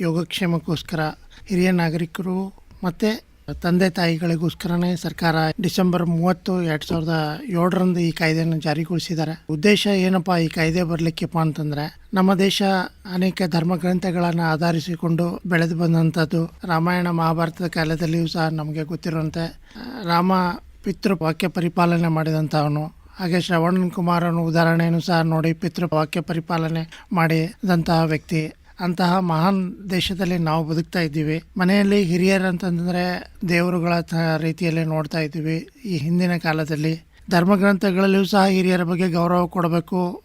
ಯೋಗಕ್ಷೇಮಕ್ಕೋಸ್ಕರ ಹಿರಿಯ ನಾಗರಿಕರು ಮತ್ತು ತಂದೆ ತಾಯಿಗಳಿಗೋಸ್ಕರನೇ ಸರ್ಕಾರ ಡಿಸೆಂಬರ್ ಮೂವತ್ತು ಎರಡು ಸಾವಿರದ ಏಳರಂದು ಈ ಕಾಯ್ದೆಯನ್ನು ಜಾರಿಗೊಳಿಸಿದ್ದಾರೆ. ಉದ್ದೇಶ ಏನಪ್ಪ ಈ ಕಾಯ್ದೆ ಬರಲಿಕ್ಕೆಪ್ಪ ಅಂತಂದ್ರೆ, ನಮ್ಮ ದೇಶ ಅನೇಕ ಧರ್ಮ ಗ್ರಂಥಗಳನ್ನು ಆಧರಿಸಿಕೊಂಡು ಬೆಳೆದು ಬಂದಂಥದ್ದು ರಾಮಾಯಣ ಮಹಾಭಾರತದ ಕಾಲದಲ್ಲಿಯೂ ಸಹ ನಮಗೆ ಗೊತ್ತಿರುವಂತೆ, ರಾಮ ಪಿತೃ ವಾಕ್ಯ ಪರಿಪಾಲನೆ ಮಾಡಿದಂಥವನು, ಹಾಗೆ ಶ್ರವಣ್ ಕುಮಾರನ ಉದಾಹರಣೆಯನ್ನು ಸಹ ನೋಡಿ ಪಿತೃ ವಾಕ್ಯ ಪರಿಪಾಲನೆ ಮಾಡಿದಂತಹ ವ್ಯಕ್ತಿ ಅಂತಹ ಮಹಾನ್ ದೇಶದಲ್ಲಿ ನಾವು ಬದುಕ್ತಾ ಇದ್ದೀವಿ. ಮನೆಯಲ್ಲಿ ಹಿರಿಯರು ಅಂತಂದ್ರೆ ದೇವರುಗಳ ರೀತಿಯಲ್ಲಿ ನೋಡ್ತಾ ಇದ್ದೀವಿ. ಈ ಹಿಂದಿನ ಕಾಲದಲ್ಲಿ ಧರ್ಮಗ್ರಂಥಗಳಲ್ಲಿಯೂ ಸಹ ಹಿರಿಯರ ಬಗ್ಗೆ ಗೌರವ ಕೊಡಬೇಕು.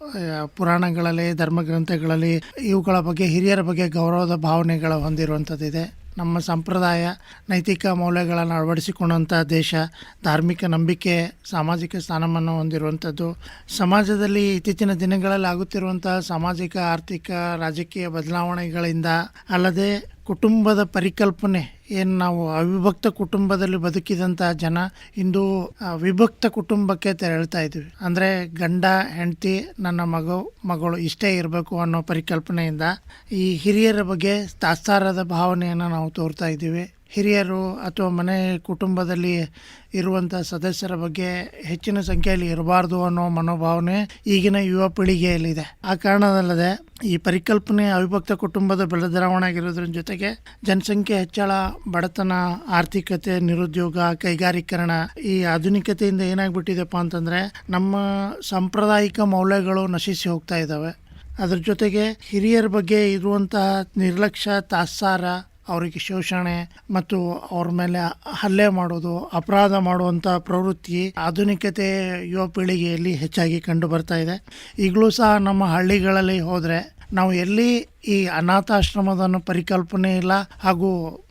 ಪುರಾಣಗಳಲ್ಲಿ, ಧರ್ಮಗ್ರಂಥಗಳಲ್ಲಿ ಇವುಗಳ ಬಗ್ಗೆ ಹಿರಿಯರ ಬಗ್ಗೆ ಗೌರವದ ಭಾವನೆಗಳು ಹೊಂದಿರುವಂಥದ್ದಿದೆ. ನಮ್ಮ ಸಂಪ್ರದಾಯ ನೈತಿಕ ಮೌಲ್ಯಗಳನ್ನು ಅಳವಡಿಸಿಕೊಂಡಂಥ ದೇಶ, ಧಾರ್ಮಿಕ ನಂಬಿಕೆ, ಸಾಮಾಜಿಕ ಸ್ಥಾನಮಾನ ಹೊಂದಿರುವಂಥದ್ದು. ಸಮಾಜದಲ್ಲಿ ಇತ್ತೀಚಿನ ದಿನಗಳಲ್ಲಿ ಆಗುತ್ತಿರುವಂತಹ ಸಾಮಾಜಿಕ, ಆರ್ಥಿಕ, ರಾಜಕೀಯ ಬದಲಾವಣೆಗಳಿಂದ ಅಲ್ಲದೆ ಕುಟುಂಬದ ಪರಿಕಲ್ಪನೆ, ಏನು ನಾವು ಅವಿಭಕ್ತ ಕುಟುಂಬದಲ್ಲಿ ಬದುಕಿದಂತಹ ಜನ ಇಂದು ವಿಭಕ್ತ ಕುಟುಂಬಕ್ಕೆ ತೆರಳ್ತಾ ಇದ್ದೀವಿ. ಅಂದರೆ ಗಂಡ, ಹೆಂಡತಿ, ನನ್ನ ಮಗು, ಮಗಳು ಇಷ್ಟೇ ಇರಬೇಕು ಅನ್ನೋ ಪರಿಕಲ್ಪನೆಯಿಂದ ಈ ಹಿರಿಯರ ಬಗ್ಗೆ ತಾತ್ಸಾರದ ಭಾವನೆಯನ್ನು ನಾವು ತೋರ್ತಾ ಇದ್ದೀವಿ. ಹಿರಿಯರು ಅಥವಾ ಮನೆ ಕುಟುಂಬದಲ್ಲಿ ಇರುವಂಥ ಸದಸ್ಯರ ಬಗ್ಗೆ ಹೆಚ್ಚಿನ ಸಂಖ್ಯೆಯಲ್ಲಿ ಇರಬಾರ್ದು ಅನ್ನೋ ಮನೋಭಾವನೆ ಈಗಿನ ಯುವ ಪೀಳಿಗೆಯಲ್ಲಿದೆ. ಆ ಕಾರಣದಲ್ಲದೆ ಈ ಪರಿಕಲ್ಪನೆ ಅವಿಭಕ್ತ ಕುಟುಂಬದ ಬೆಳವಣಿಗೆ ಆಗಿರೋದ್ರ ಜೊತೆಗೆ ಜನಸಂಖ್ಯೆ ಹೆಚ್ಚಳ, ಬಡತನ, ಆರ್ಥಿಕತೆ, ನಿರುದ್ಯೋಗ, ಕೈಗಾರೀಕರಣ ಈ ಆಧುನಿಕತೆಯಿಂದ ಏನಾಗ್ಬಿಟ್ಟಿದೆಪ್ಪ ಅಂತಂದ್ರೆ ನಮ್ಮ ಸಾಂಪ್ರದಾಯಿಕ ಮೌಲ್ಯಗಳು ನಶಿಸಿ ಹೋಗ್ತಾ ಇದ್ದಾವೆ. ಅದ್ರ ಜೊತೆಗೆ ಹಿರಿಯರ ಬಗ್ಗೆ ಇರುವಂತಹ ನಿರ್ಲಕ್ಷ್ಯ, ತಾತ್ಸಾರ ಅವರಿಗೆ ಶೋಷಣೆ ಮತ್ತು ಅವ್ರ ಮೇಲೆ ಹಲ್ಲೆ ಮಾಡೋದು, ಅಪರಾಧ ಮಾಡುವಂಥ ಪ್ರವೃತ್ತಿ ಆಧುನಿಕತೆ ಯುವ ಪೀಳಿಗೆಯಲ್ಲಿ ಹೆಚ್ಚಾಗಿ ಕಂಡು ಬರ್ತಾ ಇದೆ. ಈಗಲೂ ಸಹ ನಮ್ಮ ಹಳ್ಳಿಗಳಲ್ಲಿ ಹೋದರೆ ನಾವು ಎಲ್ಲಿ ಈ ಅನಾಥಾಶ್ರಮದ ಪರಿಕಲ್ಪನೆ ಇಲ್ಲ ಹಾಗೂ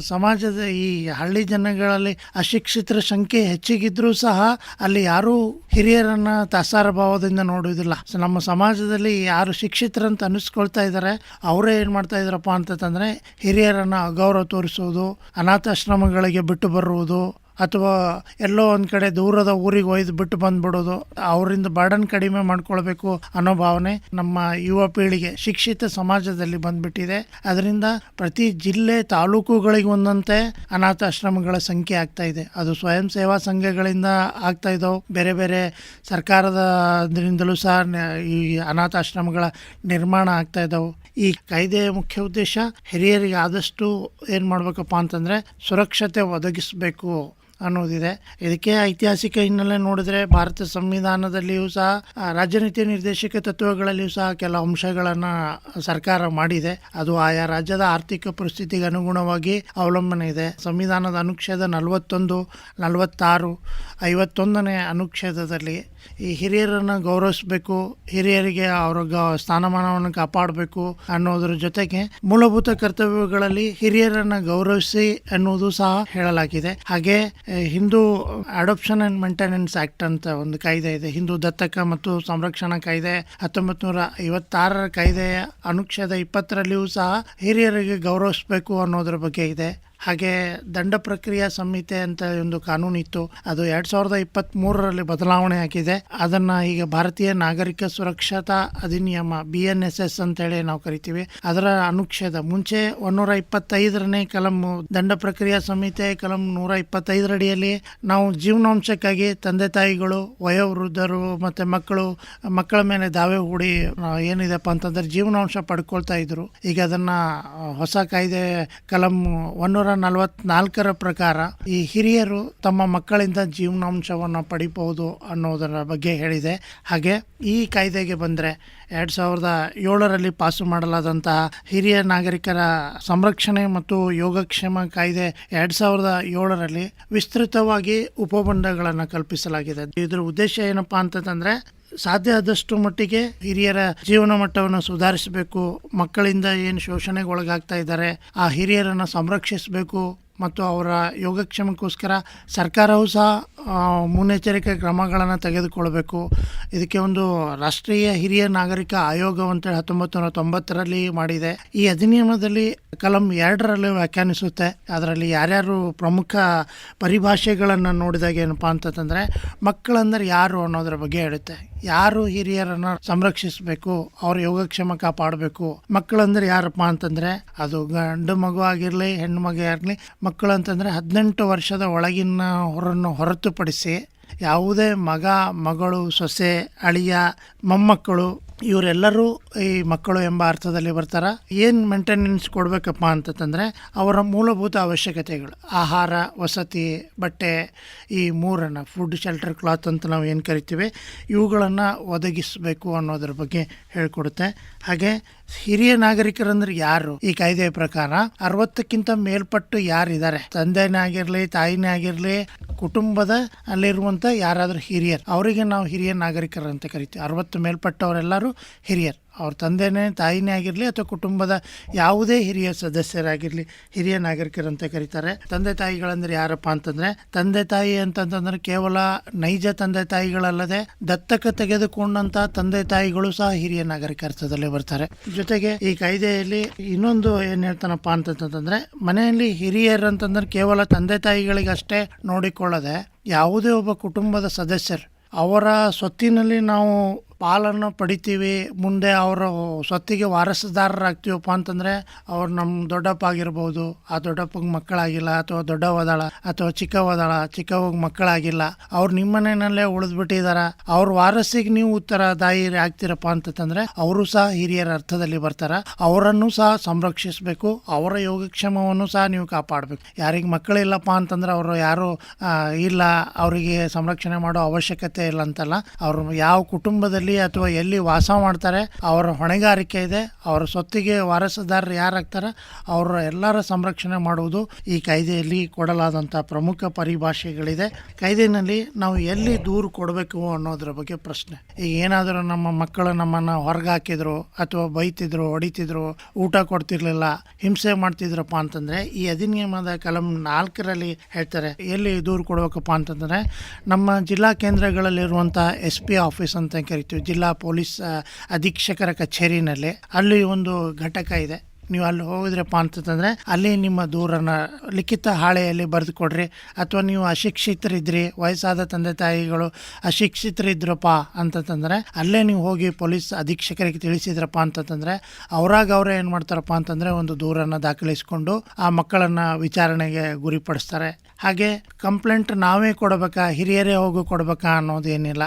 ಸಮಾಜದ ಈ ಹಳ್ಳಿ ಜನಗಳಲ್ಲಿ ಅಶಿಕ್ಷಿತರ ಸಂಖ್ಯೆ ಹೆಚ್ಚಿಗಿದ್ರೂ ಸಹ ಅಲ್ಲಿ ಯಾರೂ ಹಿರಿಯರನ್ನ ತಾಸಾರ ಭಾವದಿಂದ ನೋಡುವುದಿಲ್ಲ. ನಮ್ಮ ಸಮಾಜದಲ್ಲಿ ಯಾರು ಶಿಕ್ಷಿತರಂತ ಅನಿಸ್ಕೊಳ್ತಾ ಇದ್ದಾರೆ, ಅವರೇ ಏನು ಮಾಡ್ತಾ ಇದ್ದಾರಪ್ಪ ಅಂತಂದ್ರೆ ಹಿರಿಯರನ್ನ ಅಗೌರವ ತೋರಿಸೋದು, ಅನಾಥಾಶ್ರಮಗಳಿಗೆ ಬಿಟ್ಟು ಬರುವುದು ಅಥವಾ ಎಲ್ಲೋ ಒಂದು ಕಡೆ ದೂರದ ಊರಿಗೆ ಒಯ್ದು ಬಿಟ್ಟು ಬಂದ್ಬಿಡೋದು, ಅವರಿಂದ ಬರ್ಡನ್ ಕಡಿಮೆ ಮಾಡ್ಕೊಳ್ಬೇಕು ಅನ್ನೋ ಭಾವನೆ ನಮ್ಮ ಯುವ ಪೀಳಿಗೆ ಶಿಕ್ಷಿತ ಸಮಾಜದಲ್ಲಿ ಬಂದ್ಬಿಟ್ಟಿದೆ. ಅದರಿಂದ ಪ್ರತಿ ಜಿಲ್ಲೆ ತಾಲೂಕುಗಳಿಗೆ ಒಂದಂತೆ ಅನಾಥಾಶ್ರಮಗಳ ಸಂಖ್ಯೆ ಆಗ್ತಾ ಇದೆ. ಅದು ಸ್ವಯಂ ಸೇವಾ ಸಂಘಗಳಿಂದ ಆಗ್ತಾ ಇದ್ದಾವೆ ಬೇರೆ ಬೇರೆ ಸರ್ಕಾರದಿಂದಲೂ ಸಹ ಈ ಅನಾಥಾಶ್ರಮಗಳ ನಿರ್ಮಾಣ ಆಗ್ತಾ ಇದ್ದಾವೆ ಈ ಕಾಯ್ದೆಯ ಮುಖ್ಯ ಉದ್ದೇಶ ಹಿರಿಯರಿಗೆ ಆದಷ್ಟು ಏನು ಮಾಡಬೇಕಪ್ಪ ಅಂತಂದ್ರೆ ಸುರಕ್ಷತೆ ಒದಗಿಸಬೇಕು. ಅನ್ನೋದಿದೆ. ಇದಕ್ಕೆ ಐತಿಹಾಸಿಕ ಹಿನ್ನೆಲೆ ನೋಡಿದ್ರೆ ಭಾರತ ಸಂವಿಧಾನದಲ್ಲಿಯೂ ಸಹ ರಾಜನೀತಿ ನಿರ್ದೇಶಕ ತತ್ವಗಳಲ್ಲಿಯೂ ಸಹ ಕೆಲ ಅಂಶಗಳನ್ನು ಸರ್ಕಾರ ಮಾಡಿದೆ. ಅದು ಆಯಾ ರಾಜ್ಯದ ಆರ್ಥಿಕ ಪರಿಸ್ಥಿತಿಗೆ ಅನುಗುಣವಾಗಿ ಅವಲಂಬನೆ ಇದೆ. ಸಂವಿಧಾನದ ಅನುಚ್ಛೇದ ನಲವತ್ತೊಂದು, ನಲವತ್ತಾರು, ಐವತ್ತೊಂದನೇ ಅನುಚ್ಛೇದದಲ್ಲಿ ಈ ಹಿರಿಯರನ್ನು ಗೌರವಿಸಬೇಕು, ಹಿರಿಯರಿಗೆ ಅವರ ಸ್ಥಾನಮಾನವನ್ನು ಕಾಪಾಡಬೇಕು ಅನ್ನೋದ್ರ ಜೊತೆಗೆ ಮೂಲಭೂತ ಕರ್ತವ್ಯಗಳಲ್ಲಿ ಹಿರಿಯರನ್ನು ಗೌರವಿಸಿ ಅನ್ನೋದು ಸಹ ಹೇಳಲಾಗಿದೆ. ಹಾಗೆ Hindu adoption and maintenance act ಅಂತ ಒಂದು ಕಾಯ್ದೆ ಇದೆ. ಹಿಂದೂ ದತ್ತಕ ಮತ್ತು ಸಂರಕ್ಷಣಾ ಕಾಯ್ದೆ ಹತ್ತೊಂಬತ್ತು ನೂರ ಐವತ್ತಾರರ ಕಾಯ್ದೆಯ ಅನುಚ್ಛೇದ ಇಪ್ಪತ್ತರಲ್ಲಿಯೂ ಸಹ ಹಿರಿಯರಿಗೆ ಗೌರವಿಸಬೇಕು ಅನ್ನೋದ್ರ ಬಗ್ಗೆ ಇದೆ. ಹಾಗೆ ದಂಡ ಪ್ರಕ್ರಿಯಾ ಸಂಹಿತೆ ಅಂತ ಒಂದು ಕಾನೂನು ಇತ್ತು ಅದು ಎರಡ್ ಸಾವಿರದ ಇಪ್ಪತ್ತ್ ಮೂರರಲ್ಲಿ ಬದಲಾವಣೆ ಆಗಿದೆ. ಅದನ್ನ ಈಗ ಭಾರತೀಯ ನಾಗರಿಕ ಸುರಕ್ಷತಾ ಅಧಿನಿಯಮ ಬಿ ಎನ್ ಎಸ್ ಎಸ್ ಅಂತೇಳಿ ನಾವು ಕರಿತೀವಿ. ಅದರ ಅನುಚ್ಛೇದ. ಮುಂಚೆ ಒಂದೂರ ಇಪ್ಪತ್ತೈದರನೇ ಕಲಂ ದಂಡ ಪ್ರಕ್ರಿಯಾ ಸಂಹಿತೆ ಕಲಂ ನೂರ ಇಪ್ಪತ್ತೈದರ ಅಡಿಯಲ್ಲಿ ನಾವು ಜೀವನಾಂಶಕ್ಕಾಗಿ ತಂದೆ ತಾಯಿಗಳು, ವಯೋವೃದ್ಧರು ಮತ್ತೆ ಮಕ್ಕಳು, ಮಕ್ಕಳ ಮೇಲೆ ದಾವೆ ಹೂಡಿ ಏನಿದೆಪ್ಪ ಅಂತಂದ್ರೆ ಜೀವನಾಂಶ ಪಡ್ಕೊಳ್ತಾ ಇದ್ರು. ಈಗ ಅದನ್ನ ಹೊಸ ಕಾಯ್ದೆ ಕಲಂ ಒಂದೂರ ನಲವತ್ನಾಲ್ಕರ ಪ್ರಕಾರ ಈ ಹಿರಿಯರು ತಮ್ಮ ಮಕ್ಕಳಿಂದ ಜೀವನಾಂಶವನ್ನು ಪಡಿಬಹುದು ಅನ್ನೋದರ ಬಗ್ಗೆ ಹೇಳಿದೆ. ಹಾಗೆ ಈ ಕಾಯ್ದೆಗೆ ಬಂದರೆ ಎರಡು ಸಾವಿರದ ಏಳರಲ್ಲಿ ಪಾಸು ಮಾಡಲಾದಂತಹ ಹಿರಿಯ ನಾಗರಿಕರ ಸಂರಕ್ಷಣೆ ಮತ್ತು ಯೋಗಕ್ಷೇಮ ಕಾಯ್ದೆ ಎರಡು ಸಾವಿರದ ಏಳರಲ್ಲಿ ವಿಸ್ತೃತವಾಗಿ ಉಪಬಂಧಗಳನ್ನು ಕಲ್ಪಿಸಲಾಗಿದೆ. ಇದರ ಉದ್ದೇಶ ಏನಪ್ಪಾ ಅಂತಂದ್ರೆ ಸಾಧ್ಯ ಆದಷ್ಟು ಮಟ್ಟಿಗೆ ಹಿರಿಯರ ಜೀವನ ಮಟ್ಟವನ್ನು ಸುಧಾರಿಸಬೇಕು, ಮಕ್ಕಳಿಂದ ಏನು ಶೋಷಣೆಗೆ ಒಳಗಾಗ್ತಾ ಇದ್ದಾರೆ, ಆ ಹಿರಿಯರನ್ನು ಸಂರಕ್ಷಿಸಬೇಕು ಮತ್ತು ಅವರ ಯೋಗಕ್ಷೇಮಕ್ಕೋಸ್ಕರ ಸರ್ಕಾರವು ಸಹ ಮುನ್ನೆಚ್ಚರಿಕೆ ಕ್ರಮಗಳನ್ನು ತೆಗೆದುಕೊಳ್ಬೇಕು. ಇದಕ್ಕೆ ಒಂದು ರಾಷ್ಟ್ರೀಯ ಹಿರಿಯ ನಾಗರಿಕ ಆಯೋಗ ಅಂತೇಳಿ ಹತ್ತೊಂಬತ್ತು ನೂರ ತೊಂಬತ್ತರಲ್ಲಿ ಮಾಡಿದೆ. ಈ ಅಧಿನಿಯಮದಲ್ಲಿ ಕಲಂ ಎರಡರಲ್ಲಿ ವ್ಯಾಖ್ಯಾನಿಸುತ್ತೆ. ಅದರಲ್ಲಿ ಯಾರ್ಯಾರು ಪ್ರಮುಖ ಪರಿಭಾಷೆಗಳನ್ನು ನೋಡಿದಾಗ ಏನಪ್ಪಾ ಅಂತಂದರೆ ಮಕ್ಕಳಂದ್ರೆ ಯಾರು ಅನ್ನೋದ್ರ ಬಗ್ಗೆ ಹೇಳುತ್ತೆ. ಯಾರು ಹಿರಿಯರನ್ನ ಸಂರಕ್ಷಿಸಬೇಕು, ಅವ್ರ ಯೋಗಕ್ಷೇಮ ಕಾಪಾಡಬೇಕು, ಮಕ್ಕಳಂದ್ರೆ ಯಾರಪ್ಪ ಅಂತಂದ್ರೆ, ಅದು ಗಂಡು ಮಗು ಆಗಿರಲಿ, ಹೆಣ್ಣು ಮಗು ಆಗಿರಲಿ ಮಕ್ಕಳು ಅಂತಂದ್ರೆ ಹದಿನೆಂಟು ವರ್ಷದ ಒಳಗಿನ ಹೊರನ್ನು ಹೊರತುಪಡಿಸಿ ಯಾವುದೇ ಮಗ, ಮಗಳು, ಸೊಸೆ, ಅಳಿಯ, ಮೊಮ್ಮಕ್ಕಳು ಇವರೆಲ್ಲರೂ ಈ ಮಕ್ಕಳು ಎಂಬ ಅರ್ಥದಲ್ಲಿ ಬರ್ತಾರೆ. ಏನು ಮೇಂಟೆನೆನ್ಸ್ ಕೊಡಬೇಕಪ್ಪ ಅಂತಂದ್ರೆ ಅವರ ಮೂಲಭೂತ ಅವಶ್ಯಕತೆಗಳು. ಆಹಾರ, ವಸತಿ, ಬಟ್ಟೆ, ಈ ಮೂರನ್ನು ಫುಡ್ ಶೆಲ್ಟರ್ ಕ್ಲಾತ್ ಅಂತ ನಾವು ಏನು ಕರಿತೀವಿ, ಇವುಗಳನ್ನು ಒದಗಿಸಬೇಕು ಅನ್ನೋದ್ರ ಬಗ್ಗೆ ಹೇಳ್ಕೊಡುತ್ತೆ. ಹಾಗೆ ಹಿರಿಯ ನಾಗರಿಕರಂದ್ರೆ ಯಾರು? ಈ ಕಾಯ್ದೆಯ ಪ್ರಕಾರ ಅರವತ್ತಕ್ಕಿಂತ ಮೇಲ್ಪಟ್ಟು ಯಾರಿದ್ದಾರೆ? ತಂದೆನೇ ಆಗಿರಲಿ ತಾಯಿನೇ ಆಗಿರಲಿ ಕುಟುಂಬದ ಅಲ್ಲಿರುವಂಥ ಯಾರಾದರೂ ಹಿರಿಯರು, ಅವರಿಗೆ ನಾವು ಹಿರಿಯ ನಾಗರಿಕರು ಅಂತ ಕರಿತೀವಿ. ಅರವತ್ತು ಮೇಲ್ಪಟ್ಟವರೆಲ್ಲರೂ ಹಿರಿಯರು. ಅವ್ರ ತಂದೆನೇ, ತಾಯಿನೇ ಆಗಿರಲಿ ಅಥವಾ ಕುಟುಂಬದ ಯಾವುದೇ ಹಿರಿಯ ಸದಸ್ಯರಾಗಿರಲಿ, ಹಿರಿಯ ನಾಗರಿಕರು ಅಂತ ಕರೀತಾರೆ. ತಂದೆ ತಾಯಿಗಳಂದ್ರೆ ಯಾರಪ್ಪ ಅಂತಂದ್ರೆ, ತಂದೆ ತಾಯಿ ಅಂತಂತಂದ್ರೆ ಕೇವಲ ನೈಜ ತಂದೆ ತಾಯಿಗಳಲ್ಲದೆ ದತ್ತಕ ತೆಗೆದುಕೊಂಡಂತ ತಂದೆ ತಾಯಿಗಳು ಸಹ ಹಿರಿಯ ನಾಗರಿಕ ಅರ್ಥದಲ್ಲಿ ಬರ್ತಾರೆ. ಜೊತೆಗೆ ಈ ಕಾಯ್ದೆಯಲ್ಲಿ ಇನ್ನೊಂದು ಏನ್ ಹೇಳ್ತಾನಪ್ಪ ಅಂತಂತಂದ್ರೆ, ಮನೆಯಲ್ಲಿ ಹಿರಿಯರು ಅಂತಂದ್ರೆ ಕೇವಲ ತಂದೆ ತಾಯಿಗಳಿಗಷ್ಟೇ ನೋಡಿಕೊಳ್ಳದೆ ಯಾವುದೇ ಒಬ್ಬ ಕುಟುಂಬದ ಸದಸ್ಯರು ಅವರ ಸ್ವತ್ತಿನಲ್ಲಿ ನಾವು ಪಾಲನ್ನು ಪಡಿತೀವಿ, ಮುಂದೆ ಅವರು ಸ್ವತ್ತಿಗೆ ವಾರಸುದಾರರಾಗ್ತೀವಪ್ಪ ಅಂತಂದ್ರೆ ಅವ್ರು ನಮ್ಮ ದೊಡ್ಡಪ್ಪ ಆಗಿರ್ಬೋದು, ಆ ದೊಡ್ಡಪ್ಪಗೆ ಮಕ್ಕಳಾಗಿಲ್ಲ, ಅಥವಾ ದೊಡ್ಡವದಾಳ, ಅಥವಾ ಚಿಕ್ಕವದಾಳ ಚಿಕ್ಕವಾಗ ಮಕ್ಕಳಾಗಿಲ್ಲ, ಅವ್ರು ನಿಮ್ಮನೆಯಲ್ಲೇ ಉಳಿದ್ಬಿಟ್ಟಿದಾರ, ಅವ್ರ ವಾರಸಿಗೆ ನೀವು ಉತ್ತರದಾಯಿ ಆಗ್ತೀರಪ್ಪ ಅಂತಂದ್ರೆ ಅವರು ಸಹ ಹಿರಿಯರ ಅರ್ಥದಲ್ಲಿ ಬರ್ತಾರ, ಅವರನ್ನು ಸಹ ಸಂರಕ್ಷಿಸಬೇಕು, ಅವರ ಯೋಗಕ್ಷೇಮವನ್ನು ಸಹ ನೀವು ಕಾಪಾಡಬೇಕು. ಯಾರಿಗೆ ಮಕ್ಕಳಿಲ್ಲಪ್ಪ ಅಂತಂದ್ರೆ ಅವರು ಯಾರು ಇಲ್ಲ, ಅವರಿಗೆ ಸಂರಕ್ಷಣೆ ಮಾಡೋ ಅವಶ್ಯಕತೆ ಇಲ್ಲ ಅಂತಲ್ಲ, ಅವರು ಯಾವ ಕುಟುಂಬದಲ್ಲಿ ಅಥವಾ ಎಲ್ಲಿ ವಾಸ ಮಾಡ್ತಾರೆ, ಅವರ ಹೊಣೆಗಾರಿಕೆ ಇದೆ, ಅವರ ಸೊತ್ತಿಗೆ ವಾರಸುದಾರರು ಯಾರಾಗ್ತಾರೆ, ಅವರ ಎಲ್ಲರ ಸಂರಕ್ಷಣೆ ಮಾಡುವುದು ಈ ಕಾಯ್ದೆಯಲ್ಲಿ ಕೊಡಲಾದಂಥ ಪ್ರಮುಖ ಪರಿಭಾಷೆಗಳಿದೆ. ಕಾಯ್ದೆನಲ್ಲಿ ನಾವು ಎಲ್ಲಿ ದೂರು ಕೊಡಬೇಕು ಅನ್ನೋದ್ರ ಬಗ್ಗೆ ಪ್ರಶ್ನೆ. ಈಗ ಏನಾದರೂ ನಮ್ಮ ಮಕ್ಕಳು ನಮ್ಮನ್ನು ಹೊರಗೆ ಹಾಕಿದ್ರು ಅಥವಾ ಬೈತಿದ್ರು, ಹೊಡಿತಿದ್ರು, ಊಟ ಕೊಡ್ತಿರ್ಲಿಲ್ಲ, ಹಿಂಸೆ ಮಾಡ್ತಿದ್ರಪ್ಪ ಅಂತಂದ್ರೆ, ಈ ಅಧಿನಿಯಮದ ಕಲಂ ನಾಲ್ಕರಲ್ಲಿ ಹೇಳ್ತಾರೆ, ಎಲ್ಲಿ ದೂರು ಕೊಡಬೇಕಪ್ಪ ಅಂತಂದ್ರೆ, ನಮ್ಮ ಜಿಲ್ಲಾ ಕೇಂದ್ರಗಳಲ್ಲಿರುವಂಥ ಎಸ್ ಪಿ ಆಫೀಸ್ ಅಂತ ಕರಿತೀವಿ. ಜಿಲ್ಲಾ ಪೊಲೀಸ್ ಅಧೀಕ್ಷಕರ ಕಚೇರಿನಲ್ಲಿ ಅಲ್ಲಿ ಒಂದು ಘಟಕ ಇದೆ. ನೀವು ಅಲ್ಲಿ ಹೋಗಿದ್ರಪ್ಪ ಅಂತಂದ್ರೆ ಅಲ್ಲಿ ನಿಮ್ಮ ದೂರನ್ನು ಲಿಖಿತ ಹಾಳೆಯಲ್ಲಿ ಬರೆದು ಕೊಡ್ರಿ ಅಥವಾ ನೀವು ಅಶಿಕ್ಷಿತರಿದ್ರಿ, ವಯಸ್ಸಾದ ತಂದೆ ತಾಯಿಗಳು ಅಶಿಕ್ಷಿತರಿದ್ರಪ್ಪ ಅಂತಂತಂದರೆ ಅಲ್ಲೇ ನೀವು ಹೋಗಿ ಪೊಲೀಸ್ ಅಧೀಕ್ಷಕರಿಗೆ ತಿಳಿಸಿದ್ರಪ್ಪ ಅಂತಂತಂದರೆ ಅವ್ರಾಗ ಅವರೇ ಏನು ಮಾಡ್ತಾರಪ್ಪ ಅಂತಂದ್ರೆ ಒಂದು ದೂರನ್ನು ದಾಖಲಿಸಿಕೊಂಡು ಆ ಮಕ್ಕಳನ್ನ ವಿಚಾರಣೆಗೆ ಗುರಿಪಡಿಸ್ತಾರೆ. ಹಾಗೆ ಕಂಪ್ಲೇಂಟ್ ನಾವೇ ಕೊಡಬೇಕಾ, ಹಿರಿಯರೇ ಹೋಗಿ ಕೊಡ್ಬೇಕಾ ಅನ್ನೋದೇನಿಲ್ಲ?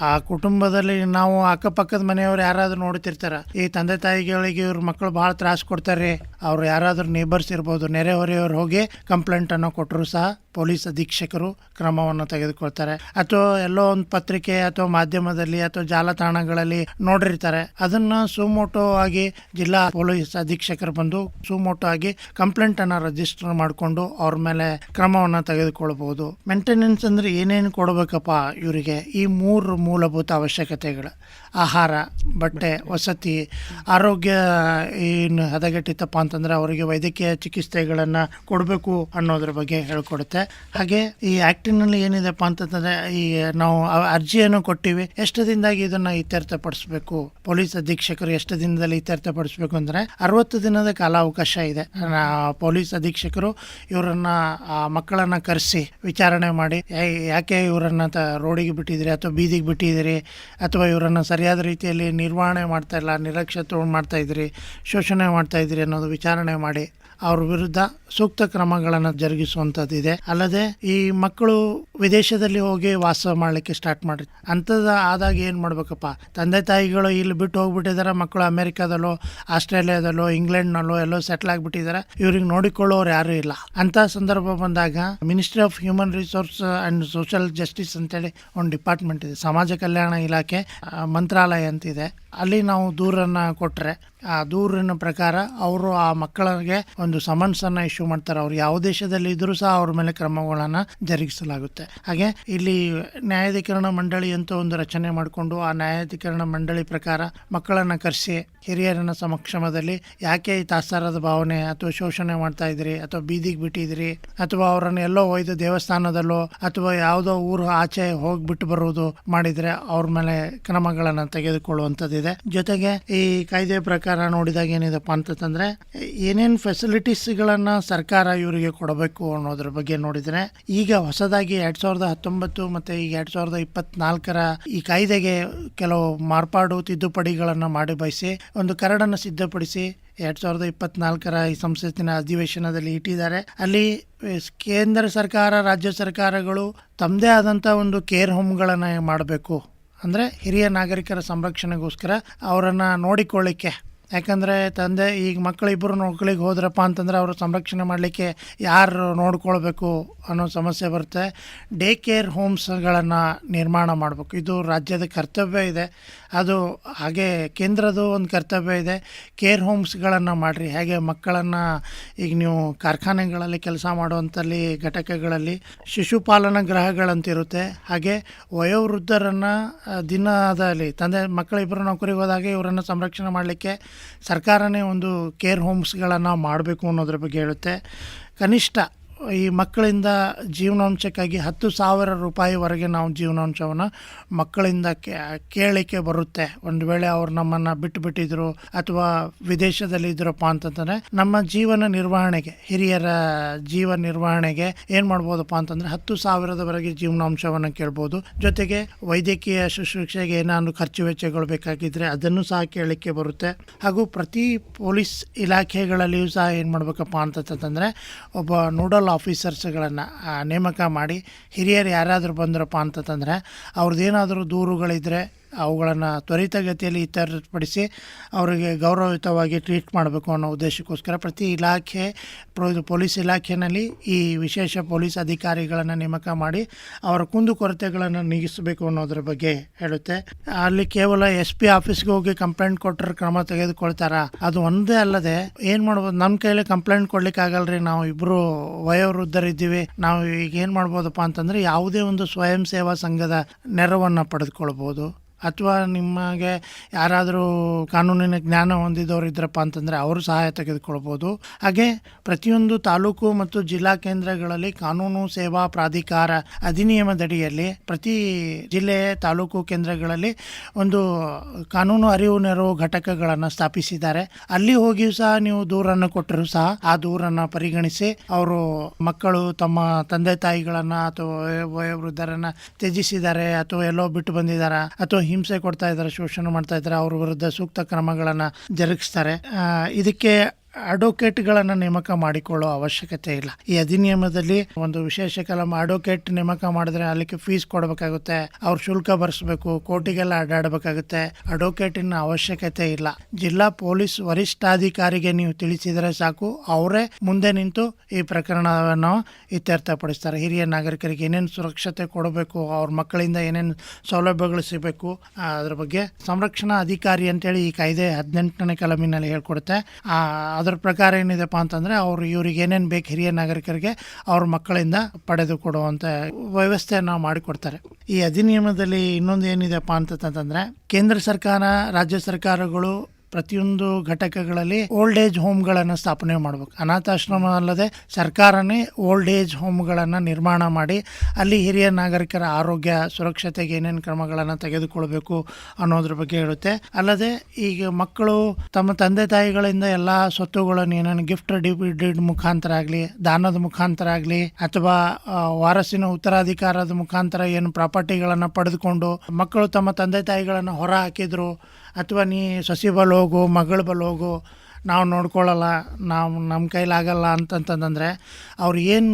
ಆ ಕುಟುಂಬದಲ್ಲಿ ನಾವು ಅಕ್ಕಪಕ್ಕದ ಮನೆಯವ್ರು ಯಾರಾದ್ರೂ ನೋಡ್ತಿರ್ತಾರ. ಈ ತಂದೆ ತಾಯಿಗಳಿಗೆ ಇವ್ರ ಮಕ್ಕಳು ಬಹಳ ತ್ರಾಸ ಕೊಡ್ತಾರೆ. ಅವ್ರು ಯಾರಾದ್ರೂ ನೇಬರ್ಸ್ ಇರ್ಬೋದು ನೆರೆಹೊರೆಯವ್ರು ಹೋಗಿ ಕಂಪ್ಲೇಂಟ್ ಅನ್ನು ಕೊಟ್ಟರು ಸಹ ಪೊಲೀಸ್ ಅಧೀಕ್ಷಕರು ಕ್ರಮವನ್ನು ತೆಗೆದುಕೊಳ್ತಾರೆ. ಅಥವಾ ಎಲ್ಲೋ ಒಂದು ಪತ್ರಿಕೆ ಅಥವಾ ಮಾಧ್ಯಮದಲ್ಲಿ ಅಥವಾ ಜಾಲತಾಣಗಳಲ್ಲಿ ನೋಡಿರ್ತಾರೆ. ಅದನ್ನ ಸುಮೋಟೋ ಆಗಿ ಜಿಲ್ಲಾ ಪೊಲೀಸ್ ಅಧೀಕ್ಷಕರು ಬಂದು ಸುಮೋಟೋ ಆಗಿ ಕಂಪ್ಲೇಂಟ್ ಅನ್ನ ರಿಜಿಸ್ಟರ್ ಮಾಡಿಕೊಂಡು ಅವ್ರ ಮೇಲೆ ಕ್ರಮ ಕ್ರಮವನ್ನು ತೆಗೆದುಕೊಳ್ಬೋದು. ಮೇಂಟೆನೆನ್ಸ್ ಅಂದರೆ ಏನೇನು ಕೊಡಬೇಕಪ್ಪ ಇವರಿಗೆ? ಈ ಮೂರು ಮೂಲಭೂತ ಅವಶ್ಯಕತೆಗಳು. ಆಹಾರ ಬಟ್ಟೆ ವಸತಿ ಆರೋಗ್ಯ ಏನು ಹದಗೆಟ್ಟಿತ್ತಪ್ಪ ಅಂತಂದರೆ ಅವರಿಗೆ ವೈದ್ಯಕೀಯ ಚಿಕಿತ್ಸೆಗಳನ್ನು ಕೊಡಬೇಕು ಅನ್ನೋದ್ರ ಬಗ್ಗೆ ಹೇಳ್ಕೊಡುತ್ತೆ. ಹಾಗೆ ಈ ಆ್ಯಕ್ಟಿನಲ್ಲಿ ಏನಿದೆಪ್ಪ ಅಂತಂದರೆ ಈ ನಾವು ಅರ್ಜಿಯನ್ನು ಕೊಟ್ಟಿವಿ. ಎಷ್ಟು ದಿನದಾಗಿ ಇದನ್ನು ಇತ್ಯರ್ಥಪಡಿಸಬೇಕು? ಪೊಲೀಸ್ ಅಧೀಕ್ಷಕರು ಎಷ್ಟು ದಿನದಲ್ಲಿ ಇತ್ಯರ್ಥಪಡಿಸಬೇಕು ಅಂದರೆ ಅರವತ್ತು ದಿನದ ಕಾಲಾವಕಾಶ ಇದೆ. ಪೊಲೀಸ್ ಅಧೀಕ್ಷಕರು ಇವರನ್ನ ಮಕ್ಕಳನ್ನ ಕರೆಸಿ ವಿಚಾರಣೆ ಮಾಡಿ ಯಾಕೆ ಇವರನ್ನ ರೋಡಿಗೆ ಬಿಟ್ಟಿದ್ದೀರಿ ಅಥವಾ ಬೀದಿಗೆ ಬಿಟ್ಟಿದ್ದೀರಿ ಅಥವಾ ಇವರನ್ನ ಸರಿಯಾದ ರೀತಿಯಲ್ಲಿ ನಿರ್ವಹಣೆ ಮಾಡ್ತಾ ಇಲ್ಲ ನಿರಕ್ಷತೆ ಮಾಡ್ತಾ ಇದ್ರಿ ಶೋಷಣೆ ಮಾಡ್ತಾ ಇದ್ರಿ ಅನ್ನೋದು ವಿಚಾರಣೆ ಮಾಡಿ ಅವ್ರ ವಿರುದ್ಧ ಸೂಕ್ತ ಕ್ರಮಗಳನ್ನು ಜರುಗಿಸುವಂಥದ್ದಿದೆ ಅಲ್ಲದೆ ಈ ಮಕ್ಕಳು ವಿದೇಶದಲ್ಲಿ ಹೋಗಿ ವಾಸ ಮಾಡಲಿಕ್ಕೆ ಸ್ಟಾರ್ಟ್ ಮಾಡಿ ಅಂಥದ್ದು ಆದಾಗ ಏನು ಮಾಡಬೇಕಪ್ಪ? ತಂದೆ ತಾಯಿಗಳು ಇಲ್ಲಿ ಬಿಟ್ಟು ಹೋಗ್ಬಿಟ್ಟಿದ್ದಾರೆ ಮಕ್ಕಳು ಅಮೆರಿಕಾದಲ್ಲೋ, ಆಸ್ಟ್ರೇಲಿಯಾದಲ್ಲೋ, ಇಂಗ್ಲೆಂಡ್ನಲ್ಲೋ ಎಲ್ಲೋ ಸೆಟ್ಲ್ ಆಗಿಬಿಟ್ಟಿದ್ದಾರೆ ಇವ್ರಿಗೆ ನೋಡಿಕೊಳ್ಳೋರು ಯಾರೂ ಇಲ್ಲ. ಅಂಥ ಸಂದರ್ಭ ಬಂದಾಗ ministry of human resource and social justice ಅಂತೇಳಿ ಒಂದು ಡಿಪಾರ್ಟ್ಮೆಂಟ್ ಇದೆ. ಸಮಾಜ ಕಲ್ಯಾಣ ಇಲಾಖೆ ಮಂತ್ರಾಲಯ ಅಂತಿದೆ. ಅಲ್ಲಿ ನಾವು ದೂರನ್ನು ಕೊಟ್ಟರೆ ಆ ದೂರಿನ ಪ್ರಕಾರ ಅವರು ಆ ಮಕ್ಕಳಿಗೆ ಒಂದು ಸಮನ್ಸ್ ಅನ್ನ ಇಶ್ಯೂ ಮಾಡ್ತಾರೆ. ಅವ್ರು ಯಾವ ದೇಶದಲ್ಲಿ ಇದ್ರೂ ಸಹ ಅವ್ರ ಮೇಲೆ ಕ್ರಮಗಳನ್ನು ಜರುಗಿಸಲಾಗುತ್ತೆ. ಹಾಗೆ ಇಲ್ಲಿ ನ್ಯಾಯಾಧಿಕರಣ ಮಂಡಳಿ ಅಂತ ಒಂದು ರಚನೆ ಮಾಡಿಕೊಂಡು ಆ ನ್ಯಾಯಾಧಿಕರಣ ಮಂಡಳಿ ಪ್ರಕಾರ ಮಕ್ಕಳನ್ನ ಕರೆಸಿ ಹಿರಿಯರನ್ನ ಸಮಕ್ಷಮದಲ್ಲಿ ಯಾಕೆ ಈ ತಾತ್ಸಾರದ ಭಾವನೆ ಅಥವಾ ಶೋಷಣೆ ಮಾಡ್ತಾ ಇದ್ರಿ ಅಥವಾ ಬೀದಿಗೆ ಬಿಟ್ಟಿದ್ರಿ ಅಥವಾ ಅವರನ್ನ ಎಲ್ಲೋ ಒಯ್ದು ದೇವಸ್ಥಾನದಲ್ಲೋ ಅಥವಾ ಯಾವುದೋ ಊರು ಆಚೆ ಹೋಗ್ಬಿಟ್ಟು ಬರುವುದು ಮಾಡಿದ್ರೆ ಅವ್ರ ಮೇಲೆ ಕ್ರಮಗಳನ್ನ ತೆಗೆದುಕೊಳ್ಳುವಂಥದ್ದಿದೆ. ಜೊತೆಗೆ ಈ ಕಾಯ್ದೆ ಪ್ರಕಾರ ನೋಡಿದಾಗ ಏನಿದೆಪ್ಪ ಅಂತಂದ್ರೆ ಏನೇನು ಫೆಸಿಲಿಟೀಸ್ಗಳನ್ನ ಸರ್ಕಾರ ಇವರಿಗೆ ಕೊಡಬೇಕು ಅನ್ನೋದ್ರ ಬಗ್ಗೆ ನೋಡಿದ್ರೆ ಈಗ ಹೊಸದಾಗಿ ಎರಡ್ ಸಾವಿರದ ಹತ್ತೊಂಬತ್ತು ಮತ್ತೆ ಈಗ ಎರಡ್ ಸಾವಿರದ ಇಪ್ಪತ್ನಾಲ್ಕರ ಈ ಕಾಯ್ದೆಗೆ ಕೆಲವು ಮಾರ್ಪಾಡು ತಿದ್ದುಪಡಿಗಳನ್ನ ಮಾಡಿ ಬಯಸಿ ಒಂದು ಕರಡನ್ನು ಸಿದ್ಧಪಡಿಸಿ ಎರಡ್ ಸಾವಿರದ ಇಪ್ಪತ್ನಾಲ್ಕರ ಈ ಸಂಸತ್ತಿನ ಅಧಿವೇಶನದಲ್ಲಿ ಇಟ್ಟಿದ್ದಾರೆ. ಅಲ್ಲಿ ಕೇಂದ್ರ ಸರ್ಕಾರ, ರಾಜ್ಯ ಸರ್ಕಾರಗಳು ತಮ್ಮದೇ ಆದಂಥ ಒಂದು ಕೇರ್ ಹೋಮ್ಗಳನ್ನು ಮಾಡಬೇಕು. ಅಂದರೆ ಹಿರಿಯ ನಾಗರಿಕರ ಸಂರಕ್ಷಣೆಗೋಸ್ಕರ ಅವರನ್ನು ನೋಡಿಕೊಳ್ಳಿಕ್ಕೆ. ಯಾಕಂದರೆ ತಂದೆ, ಈಗ ಮಕ್ಕಳಿಬ್ಬರು ಮಕ್ಕಳಿಗೆ ಹೋದ್ರಪ್ಪ ಅಂತಂದರೆ ಅವರು ಸಂರಕ್ಷಣೆ ಮಾಡಲಿಕ್ಕೆ ಯಾರು ನೋಡ್ಕೊಳ್ಬೇಕು ಅನ್ನೋ ಸಮಸ್ಯೆ ಬರುತ್ತೆ. ಡೇ ಕೇರ್ ಹೋಮ್ಸ್ಗಳನ್ನು ನಿರ್ಮಾಣ ಮಾಡಬೇಕು. ಇದು ರಾಜ್ಯದ ಕರ್ತವ್ಯ ಇದೆ. ಅದು ಹಾಗೆ ಕೇಂದ್ರದ ಒಂದು ಕರ್ತವ್ಯ ಇದೆ. ಕೇರ್ ಹೋಮ್ಸ್ಗಳನ್ನು ಮಾಡಿರಿ. ಹಾಗೆ ಮಕ್ಕಳನ್ನು ಈಗ ನೀವು ಕಾರ್ಖಾನೆಗಳಲ್ಲಿ ಕೆಲಸ ಮಾಡುವಂಥಲ್ಲಿ ಘಟಕಗಳಲ್ಲಿ, ಶಿಶುಪಾಲನಾ ಗ್ರಹಗಳಂತಿರುತ್ತೆ ಹಾಗೆ ವಯೋವೃದ್ಧರನ್ನು ದಿನದಲ್ಲಿ, ತಂದೆ ಮಕ್ಕಳಿಬ್ಬರು ನೌಕರಿಗೆ ಹೋದಾಗ ಇವರನ್ನು ಸಂರಕ್ಷಣೆ ಮಾಡಲಿಕ್ಕೆ ಸರ್ಕಾರನೇ ಒಂದು ಕೇರ್ ಹೋಮ್ಸ್ಗಳನ್ನು ಮಾಡಬೇಕು ಅನ್ನೋದ್ರ ಬಗ್ಗೆ ಹೇಳುತ್ತೆ. ಕನಿಷ್ಠ ಈ ಮಕ್ಕಳಿಂದ ಜೀವನಾಂಶಕ್ಕಾಗಿ ಹತ್ತು ಸಾವಿರ ರೂಪಾಯಿವರೆಗೆ ನಾವು ಜೀವನಾಂಶವನ್ನು ಮಕ್ಕಳಿಂದ ಕೇಳಿಕೆ ಬರುತ್ತೆ. ಒಂದು ವೇಳೆ ಅವ್ರು ನಮ್ಮನ್ನು ಬಿಟ್ಟು ಬಿಟ್ಟಿದ್ರು ಅಥವಾ ವಿದೇಶದಲ್ಲಿ ಇದ್ರಪ್ಪ ಅಂತಂದರೆ ನಮ್ಮ ಜೀವನ ನಿರ್ವಹಣೆಗೆ, ಹಿರಿಯರ ಜೀವ ನಿರ್ವಹಣೆಗೆ ಏನು ಮಾಡ್ಬೋದಪ್ಪ ಅಂತಂದರೆ ಹತ್ತು ಸಾವಿರದವರೆಗೆ ಜೀವನಾಂಶವನ್ನು ಕೇಳ್ಬೋದು. ಜೊತೆಗೆ ವೈದ್ಯಕೀಯ ಶುಶ್ರೂಷೆಗೆ ಏನಾದ್ರು ಖರ್ಚು ವೆಚ್ಚಗಳು ಬೇಕಾಗಿದ್ದರೆ ಅದನ್ನು ಸಹ ಕೇಳಲಿಕ್ಕೆ ಬರುತ್ತೆ. ಹಾಗೂ ಪ್ರತಿ ಪೊಲೀಸ್ ಇಲಾಖೆಗಳಲ್ಲಿಯೂ ಸಹ ಏನು ಮಾಡಬೇಕಪ್ಪ ಅಂತಂತಂದರೆ ಒಬ್ಬ ನೋಡಲ್ ಆಫೀಸರ್ಸ್ಗಳನ್ನು ನೇಮಕ ಮಾಡಿ ಹಿರಿಯರು ಯಾರಾದರೂ ಬಂದ್ರಪ್ಪ ಅಂತಂತಂದರೆ ಅವ್ರದ್ದೇನಾದರೂ ದೂರುಗಳಿದ್ದರೆ ಅವುಗಳನ್ನು ತ್ವರಿತಗತಿಯಲ್ಲಿ ಇತ್ಯರ್ಥಪಡಿಸಿ ಅವರಿಗೆ ಗೌರವಯುತವಾಗಿ ಟ್ರೀಟ್ ಮಾಡಬೇಕು ಅನ್ನೋ ಉದ್ದೇಶಕ್ಕೋಸ್ಕರ ಪ್ರತಿ ಇಲಾಖೆ ಪೊಲೀಸ್ ಇಲಾಖೆಯಲ್ಲಿ ಈ ವಿಶೇಷ ಪೊಲೀಸ್ ಅಧಿಕಾರಿಗಳನ್ನು ನೇಮಕ ಮಾಡಿ ಅವರ ಕುಂದುಕೊರತೆಗಳನ್ನು ನೀಗಿಸಬೇಕು ಅನ್ನೋದ್ರ ಬಗ್ಗೆ ಹೇಳುತ್ತೆ. ಅಲ್ಲಿ ಕೇವಲ ಎಸ್ ಪಿ ಆಫೀಸ್ಗೆ ಹೋಗಿ ಕಂಪ್ಲೇಂಟ್ ಕೊಟ್ಟರೆ ಕ್ರಮ ತೆಗೆದುಕೊಳ್ತಾರ? ಅದು ಒಂದೇ ಅಲ್ಲದೆ ಏನು ಮಾಡ್ಬೋದು? ನಮ್ಮ ಕೈಯಲ್ಲಿ ಕಂಪ್ಲೇಂಟ್ ಕೊಡ್ಲಿಕ್ಕೆ ಆಗಲ್ರಿ ನಾವು ಇಬ್ಬರು ವಯೋವೃದ್ಧರಿದ್ದೀವಿ, ನಾವು ಈಗ ಏನು ಮಾಡ್ಬೋದಪ್ಪ ಅಂತಂದರೆ ಯಾವುದೇ ಒಂದು ಸ್ವಯಂ ಸೇವಾ ಸಂಘದ ನೆರವನ್ನು ಪಡೆದುಕೊಳ್ಬೋದು. ಅಥವಾ ನಿಮಗೆ ಯಾರಾದರೂ ಕಾನೂನಿನ ಜ್ಞಾನ ಹೊಂದಿದವರು ಇದ್ರಪ್ಪ ಅಂತಂದರೆ ಅವರು ಸಹಾಯ ತೆಗೆದುಕೊಳ್ಬೋದು. ಹಾಗೆ ಪ್ರತಿಯೊಂದು ತಾಲೂಕು ಮತ್ತು ಜಿಲ್ಲಾ ಕೇಂದ್ರಗಳಲ್ಲಿ ಕಾನೂನು ಸೇವಾ ಪ್ರಾಧಿಕಾರ ಅಧಿನಿಯಮದಡಿಯಲ್ಲಿ ಪ್ರತಿ ಜಿಲ್ಲೆ, ತಾಲೂಕು ಕೇಂದ್ರಗಳಲ್ಲಿ ಒಂದು ಕಾನೂನು ಅರಿವು ನೆರವು ಘಟಕಗಳನ್ನು ಸ್ಥಾಪಿಸಿದ್ದಾರೆ. ಅಲ್ಲಿ ಹೋಗಿಯೂ ಸಹ ನೀವು ದೂರನ್ನು ಕೊಟ್ಟರು ಸಹ ಆ ದೂರನ್ನು ಪರಿಗಣಿಸಿ ಅವರು ಮಕ್ಕಳು, ತಮ್ಮ ತಂದೆ ತಾಯಿಗಳನ್ನ ಅಥವಾ ವಯೋ- ವಯೋವೃದ್ಧರನ್ನ ತ್ಯಜಿಸಿದ್ದಾರೆ ಅಥವಾ ಎಲ್ಲೋ ಬಿಟ್ಟು ಬಂದಿದ್ದಾರೆ ಅಥವಾ ಹಿಂಸೆ ಕೊಡ್ತಾ ಇದ್ದಾರೆ ಶೋಷಣೆ ಮಾಡ್ತಾ ಇದ್ದಾರೆ ಅವ್ರ ವಿರುದ್ಧ ಸೂಕ್ತ ಕ್ರಮಗಳನ್ನು ಜರುಗಿಸ್ತಾರೆ. ಇದಕ್ಕೆ ಅಡ್ವೊಕೇಟ್ಗಳನ್ನು ನೇಮಕ ಮಾಡಿಕೊಳ್ಳೋ ಅವಶ್ಯಕತೆ ಇಲ್ಲ. ಈ ಅಧಿನಿಯಮದಲ್ಲಿ ಒಂದು ವಿಶೇಷ ಕಲಂ ಅಡ್ವೊಕೇಟ್ ನೇಮಕ ಮಾಡಿದ್ರೆ ಅಲ್ಲಿಗೆ ಫೀಸ್ ಕೊಡಬೇಕಾಗುತ್ತೆ, ಅವ್ರ ಶುಲ್ಕ ಭರಿಸಬೇಕು, ಕೋರ್ಟಿಗೆಲ್ಲ ಅಡ್ಡಾಡಬೇಕಾಗುತ್ತೆ, ಅಡ್ವೊಕೇಟಿನ ಅವಶ್ಯಕತೆ ಇಲ್ಲ. ಜಿಲ್ಲಾ ಪೊಲೀಸ್ ವರಿಷ್ಠಾಧಿಕಾರಿಗೆ ನೀವು ತಿಳಿಸಿದರೆ ಸಾಕು, ಅವರೇ ಮುಂದೆ ನಿಂತು ಈ ಪ್ರಕರಣವನ್ನು ಇತ್ಯರ್ಥಪಡಿಸ್ತಾರೆ. ಹಿರಿಯ ನಾಗರಿಕರಿಗೆ ಏನೇನು ಸುರಕ್ಷತೆ ಕೊಡಬೇಕು, ಅವ್ರ ಮಕ್ಕಳಿಂದ ಏನೇನು ಸೌಲಭ್ಯಗಳು ಸಿಗಬೇಕು ಅದ್ರ ಬಗ್ಗೆ ಸಂರಕ್ಷಣಾ ಅಧಿಕಾರಿ ಅಂತೇಳಿ ಈ ಕಾಯ್ದೆ ಹದಿನೆಂಟನೇ ಕಲಮಿನಲ್ಲಿ ಹೇಳ್ಕೊಡುತ್ತೆ. ಅದರ ಪ್ರಕಾರ ಏನಿದೆಪ್ಪ ಅಂತಂದರೆ ಅವರು ಇವ್ರಿಗೆ ಏನೇನು ಬೇಕು ಹಿರಿಯ ನಾಗರಿಕರಿಗೆ ಅವ್ರ ಮಕ್ಕಳಿಂದ ಪಡೆದು ಕೊಡುವಂಥ ವ್ಯವಸ್ಥೆ ನಾವು ಮಾಡಿಕೊಡ್ತಾರೆ. ಈ ಅಧಿನಿಯಮದಲ್ಲಿ ಇನ್ನೊಂದು ಏನಿದೆಪ್ಪ ಅಂತಂತಂದರೆ ಕೇಂದ್ರ ಸರ್ಕಾರ, ರಾಜ್ಯ ಸರ್ಕಾರಗಳು ಪ್ರತಿಯೊಂದು ಘಟಕಗಳಲ್ಲಿ ಓಲ್ಡ್ ಏಜ್ ಹೋಮ್ಗಳನ್ನು ಸ್ಥಾಪನೆ ಮಾಡಬೇಕು. ಅನಾಥಾಶ್ರಮ ಅಲ್ಲದೆ ಸರ್ಕಾರನೇ ಓಲ್ಡ್ ಏಜ್ ಹೋಮ್ಗಳನ್ನು ನಿರ್ಮಾಣ ಮಾಡಿ ಅಲ್ಲಿ ಹಿರಿಯ ನಾಗರಿಕರ ಆರೋಗ್ಯ ಸುರಕ್ಷತೆಗೆ ಏನೇನು ಕ್ರಮಗಳನ್ನು ತೆಗೆದುಕೊಳ್ಬೇಕು ಅನ್ನೋದ್ರ ಬಗ್ಗೆ ಹೇಳುತ್ತೆ. ಅಲ್ಲದೆ ಈಗ ಮಕ್ಕಳು ತಮ್ಮ ತಂದೆ ತಾಯಿಗಳಿಂದ ಎಲ್ಲ ಸ್ವತ್ತುಗಳನ್ನು ಏನೇನು ಗಿಫ್ಟ್ ಡಿಡ್ ಮುಖಾಂತರ ಆಗಲಿ, ದಾನದ ಮುಖಾಂತರ ಆಗಲಿ, ಅಥವಾ ವಾರಸಿನ ಉತ್ತರಾಧಿಕಾರದ ಮುಖಾಂತರ ಏನು ಪ್ರಾಪರ್ಟಿಗಳನ್ನು ಪಡೆದುಕೊಂಡು ಮಕ್ಕಳು ತಮ್ಮ ತಂದೆ ತಾಯಿಗಳನ್ನು ಹೊರ ಹಾಕಿದ್ರು ಅಥವಾ ನೀ ಸಸಿ ಬಲ್ ಹೋಗು, ಮಗಳ ಬಲ್ ಹೋಗು, ನಾವು ನೋಡ್ಕೊಳ್ಳಲ್ಲ ನಾವು ನಮ್ಮ ಕೈಲಾಗಲ್ಲ ಅಂತಂತಂದರೆ ಅವ್ರು ಏನು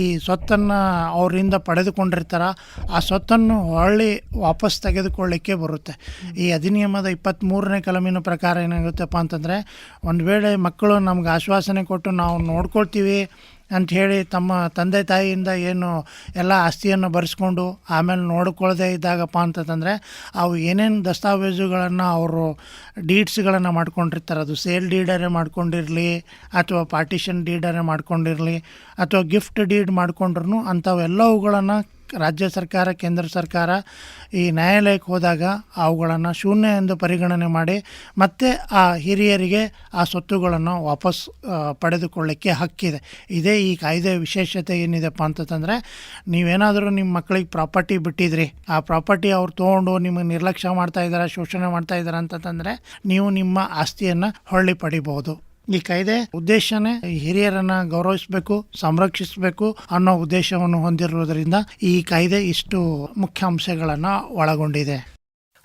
ಈ ಸ್ವತ್ತನ್ನು ಅವರಿಂದ ಪಡೆದುಕೊಂಡಿರ್ತಾರ, ಆ ಸ್ವತ್ತನ್ನು ಹೊಳ್ಳಿ ವಾಪಸ್ ತೆಗೆದುಕೊಳ್ಳಿಕ್ಕೆ ಬರುತ್ತೆ. ಈ ಅಧಿನಿಯಮದ ಇಪ್ಪತ್ತ್ಮೂರನೇ ಕಲಮಿನ ಪ್ರಕಾರ ಏನಾಗುತ್ತಪ್ಪ ಅಂತಂದರೆ, ಒಂದು ವೇಳೆ ಮಕ್ಕಳು ನಮ್ಗೆ ಆಶ್ವಾಸನೆ ಕೊಟ್ಟು ನಾವು ನೋಡ್ಕೊಳ್ತೀವಿ ಅಂತ ಹೇಳಿ ತಮ್ಮ ತಂದೆ ತಾಯಿಯಿಂದ ಏನು ಎಲ್ಲ ಆಸ್ತಿಯನ್ನು ಬರೆಸ್ಕೊಂಡು ಆಮೇಲೆ ನೋಡ್ಕೊಳ್ಳದೆ ಇದ್ದಾಗಪ್ಪ ಅಂತಂದರೆ ಅವು ಏನೇನು ದಸ್ತಾವೇಜುಗಳನ್ನು ಅವರು ಡೀಡ್ಸ್ಗಳನ್ನು ಮಾಡ್ಕೊಂಡಿರ್ತಾರೆ. ಅದು ಸೇಲ್ ಡೀಡರೇ ಮಾಡ್ಕೊಂಡಿರಲಿ ಅಥವಾ ಪಾರ್ಟಿಷನ್ ಡೀಡರೇ ಮಾಡ್ಕೊಂಡಿರಲಿ ಅಥವಾ ಗಿಫ್ಟ್ ಡೀಡ್ ಮಾಡ್ಕೊಂಡ್ರೂ ಅಂಥವೆಲ್ಲವುಗಳನ್ನು ರಾಜ್ಯ ಸರ್ಕಾರ, ಕೇಂದ್ರ ಸರ್ಕಾರ ಈ ನ್ಯಾಯಾಲಯಕ್ಕೆ ಹೋದಾಗ ಅವುಗಳನ್ನು ಶೂನ್ಯ ಎಂದು ಪರಿಗಣನೆ ಮಾಡಿ ಮತ್ತೆ ಆ ಹಿರಿಯರಿಗೆ ಆ ಸ್ವತ್ತುಗಳನ್ನು ವಾಪಸ್ ಪಡೆದುಕೊಳ್ಳಕ್ಕೆ ಹಕ್ಕಿದೆ. ಇದೇ ಈ ಕಾಯ್ದೆ ವಿಶೇಷತೆ ಏನಿದೆಪ್ಪ ಅಂತಂದರೆ ನೀವೇನಾದರೂ ನಿಮ್ಮ ಮಕ್ಕಳಿಗೆ ಪ್ರಾಪರ್ಟಿ ಬಿಟ್ಟಿದ್ರಿ, ಆ ಪ್ರಾಪರ್ಟಿ ಅವ್ರು ತೊಗೊಂಡು ನಿಮಗೆ ನಿರ್ಲಕ್ಷ್ಯ ಮಾಡ್ತಾ ಇದ್ದಾರೆ, ಶೋಷಣೆ ಮಾಡ್ತಾ ಇದ್ದಾರೆ ಅಂತಂದರೆ ನೀವು ನಿಮ್ಮ ಆಸ್ತಿಯನ್ನು ಹೊಳ್ಳಿ ಪಡಿಬಹುದು. ಈ ಕಾಯ್ದೆ ಉದ್ದೇಶನೇ ಹಿರಿಯರನ್ನ ಗೌರವಿಸಬೇಕು, ಸಂರಕ್ಷಿಸಬೇಕು ಅನ್ನೋ ಉದ್ದೇಶವನ್ನು ಹೊಂದಿರುವುದರಿಂದ ಈ ಕಾಯ್ದೆ ಇಷ್ಟು ಮುಖ್ಯ ಅಂಶಗಳನ್ನ ಒಳಗೊಂಡಿದೆ.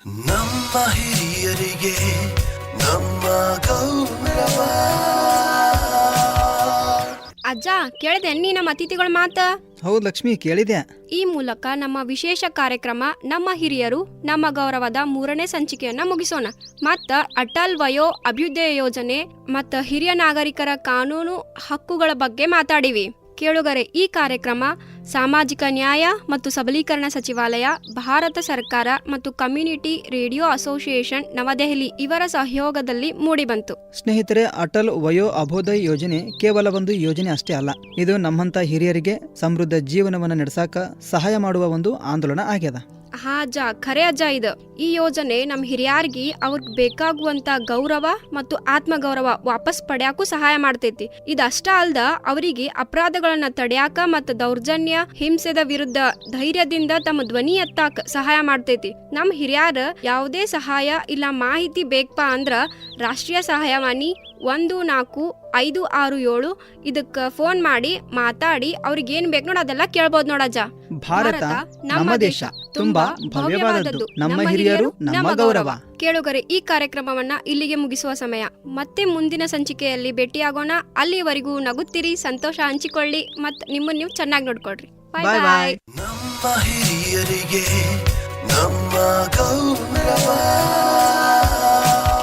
ನಮ್ಮ ಹಿರಿಯರಿಗೆ ನಮ್ಮ ಗೌರವ. ಅಜ್ಜ ಕೇಳಿದೆ ನೀ ನಮ್ಮ ಅತಿಥಿಗಳ ಮಾತ? ಹೌದು ಲಕ್ಷ್ಮಿ ಕೇಳಿದೆ. ಈ ಮೂಲಕ ನಮ್ಮ ವಿಶೇಷ ಕಾರ್ಯಕ್ರಮ ನಮ್ಮ ಹಿರಿಯರು ನಮ್ಮ ಗೌರವದ ಮೂರನೇ ಸಂಚಿಕೆಯನ್ನ ಮುಗಿಸೋಣ. ಮತ್ತ ಅಟಲ್ ವಯೋ ಅಭ್ಯುದಯ ಯೋಜನೆ ಮತ್ತ ಹಿರಿಯ ನಾಗರಿಕರ ಕಾನೂನು ಹಕ್ಕುಗಳ ಬಗ್ಗೆ ಮಾತಾಡಿವಿ. ಕೇಳುಗರೆ ಈ ಕಾರ್ಯಕ್ರಮ ಸಾಮಾಜಿಕ ನ್ಯಾಯ ಮತ್ತು ಸಬಲೀಕರಣ ಸಚಿವಾಲಯ, ಭಾರತ ಸರ್ಕಾರ ಮತ್ತು ಕಮ್ಯುನಿಟಿ ರೇಡಿಯೋ ಅಸೋಸಿಯೇಷನ್ ನವದೆಹಲಿ ಇವರ ಸಹಯೋಗದಲ್ಲಿ ಮೂಡಿಬಂತು. ಸ್ನೇಹಿತರೆ, ಅಟಲ್ ವಯೋ ಅಭೋದಯ ಯೋಜನೆ ಕೇವಲ ಒಂದು ಯೋಜನೆ ಅಷ್ಟೇ ಅಲ್ಲ, ಇದು ನಮ್ಮಂತ ಹಿರಿಯರಿಗೆ ಸಮೃದ್ಧ ಜೀವನವನ್ನು ನಡೆಸಾಕ ಸಹಾಯ ಮಾಡುವ ಒಂದು ಆಂದೋಲನ ಆಗ್ಯದ. ಹಾ ಅಜ್ಜ ಖರೆ ಅಜ್ಜ ಇದು. ಈ ಯೋಜನೆ ನಮ್ಮ ಹಿರಿಯಾರ್ಗಿ ಅವ್ರಿಗೆ ಬೇಕಾಗುವಂತ ಗೌರವ ಮತ್ತು ಆತ್ಮಗೌರವ ವಾಪಸ್ ಪಡ್ಯಾಕು ಸಹಾಯ ಮಾಡ್ತೈತಿ. ಇದಷ್ಟ ಅಲ್ದ ಅವರಿಗೆ ಅಪರಾಧಗಳನ್ನ ತಡ್ಯಾಕ ಮತ್ತು ದೌರ್ಜನ್ಯ, ಹಿಂಸೆದ ವಿರುದ್ಧ ಧೈರ್ಯದಿಂದ ತಮ್ಮ ಧ್ವನಿ ಎತ್ತಾಕ ಸಹಾಯ ಮಾಡ್ತೈತಿ. ನಮ್ಮ ಹಿರಿಯಾರ ಯಾವುದೇ ಸಹಾಯ ಇಲ್ಲ ಮಾಹಿತಿ ಬೇಕಪ್ಪ ಅಂದ್ರ ರಾಷ್ಟ್ರೀಯ ಸಹಾಯವಾಣಿ ಒಂದು ನಾಲ್ಕು ಐದು ಆರು ಏಳು ಇದಕ್ಕೆ ಫೋನ್ ಮಾಡಿ ಮಾತಾಡಿ ಅವ್ರಿಗೆ ಏನ್ ಬೇಕು ನೋಡ ಅದೆಲ್ಲ ಕೇಳ್ಬೋದು ನೋಡಜ್ಜ ಭಾರತ ನಮ್ಮ ದೇಶ ತುಂಬಾ ಭವ್ಯವಾದದ್ದು. ನಮ್ಮ ಹಿರಿಯರು ನಮ್ಮ ಗೌರವ. ಕೇಳುಗರೆ ಈ ಕಾರ್ಯಕ್ರಮವನ್ನ ಇಲ್ಲಿಗೆ ಮುಗಿಸುವ ಸಮಯ. ಮತ್ತೆ ಮುಂದಿನ ಸಂಚಿಕೆಯಲ್ಲಿ ಭೇಟಿಯಾಗೋಣ. ಅಲ್ಲಿವರೆಗೂ ನಗುತ್ತಿರಿ ಸಂತೋಷ ಹಂಚಿಕೊಳ್ಳಿ ಮತ್ ನಿಮ್ಮನ್ನ ನೀವು ಚೆನ್ನಾಗಿ ನೋಡ್ಕೊಳ್ರಿ. ಬಾಯ್ ಬಾಯ್ ಬಾಯ್ ನಮ್ಮ ಹಿರಿಯರಿಗೆ ನಮ್ಮ ಗೌರವ.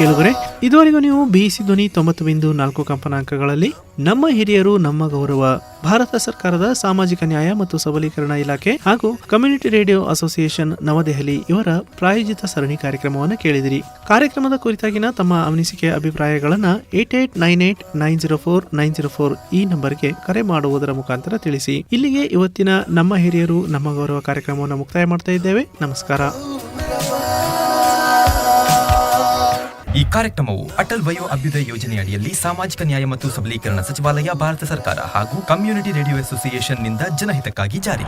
ಕೇಳುಗರೆ ಇದುವರೆಗೂ ನೀವು ಬಿಇಸಿ ಧ್ವನಿ ತೊಂಬತ್ತು ಬಿಂದು ನಾಲ್ಕು ಕಂಪನಾಂಕಗಳಲ್ಲಿ ನಮ್ಮ ಹಿರಿಯರು, ನಮ್ಮ ಗೌರವ, ಭಾರತ ಸರ್ಕಾರದ ಸಾಮಾಜಿಕ ನ್ಯಾಯ ಮತ್ತು ಸಬಲೀಕರಣ ಇಲಾಖೆ ಹಾಗೂ ಕಮ್ಯುನಿಟಿ ರೇಡಿಯೋ ಅಸೋಸಿಯೇಷನ್ ನವದೆಹಲಿ ಇವರ ಪ್ರಾಯೋಜಿತ ಸರಣಿ ಕಾರ್ಯಕ್ರಮವನ್ನು ಕೇಳಿದಿರಿ. ಕಾರ್ಯಕ್ರಮದ ಕುರಿತಾಗಿನ ತಮ್ಮ ಅನಿಸಿಕೆ ಅಭಿಪ್ರಾಯಗಳನ್ನು eight eight nine eight nine zero four nine zero four ಈ ನಂಬರ್ಗೆ ಕರೆ ಮಾಡುವುದರ ಮುಖಾಂತರ ತಿಳಿಸಿ. ಇಲ್ಲಿಗೆ ಇವತ್ತಿನ ನಮ್ಮ ಹಿರಿಯರು, ನಮ್ಮ ಗೌರವ ಕಾರ್ಯಕ್ರಮವನ್ನು ಮುಕ್ತಾಯ ಮಾಡ್ತಾ ಇದ್ದೇವೆ. ನಮಸ್ಕಾರ. ಈ ಕಾರ್ಯಕ್ರಮವು ಅಟಲ್ ವಯೋ ಅಭ್ಯುದಯ ಯೋಜನೆ ಅಡಿಯಲ್ಲಿ ಸಾಮಾಜಿಕ ನ್ಯಾಯ ಮತ್ತು ಸಬಲೀಕರಣ ಸಚಿವಾಲಯ, ಭಾರತ ಸರ್ಕಾರ ಹಾಗೂ ಕಮ್ಯುನಿಟಿ ರೇಡಿಯೋ ಅಸೋಸಿಯೇಷನ್ನಿಂದ ಜನಹಿತಕ್ಕಾಗಿ ಜಾರಿ.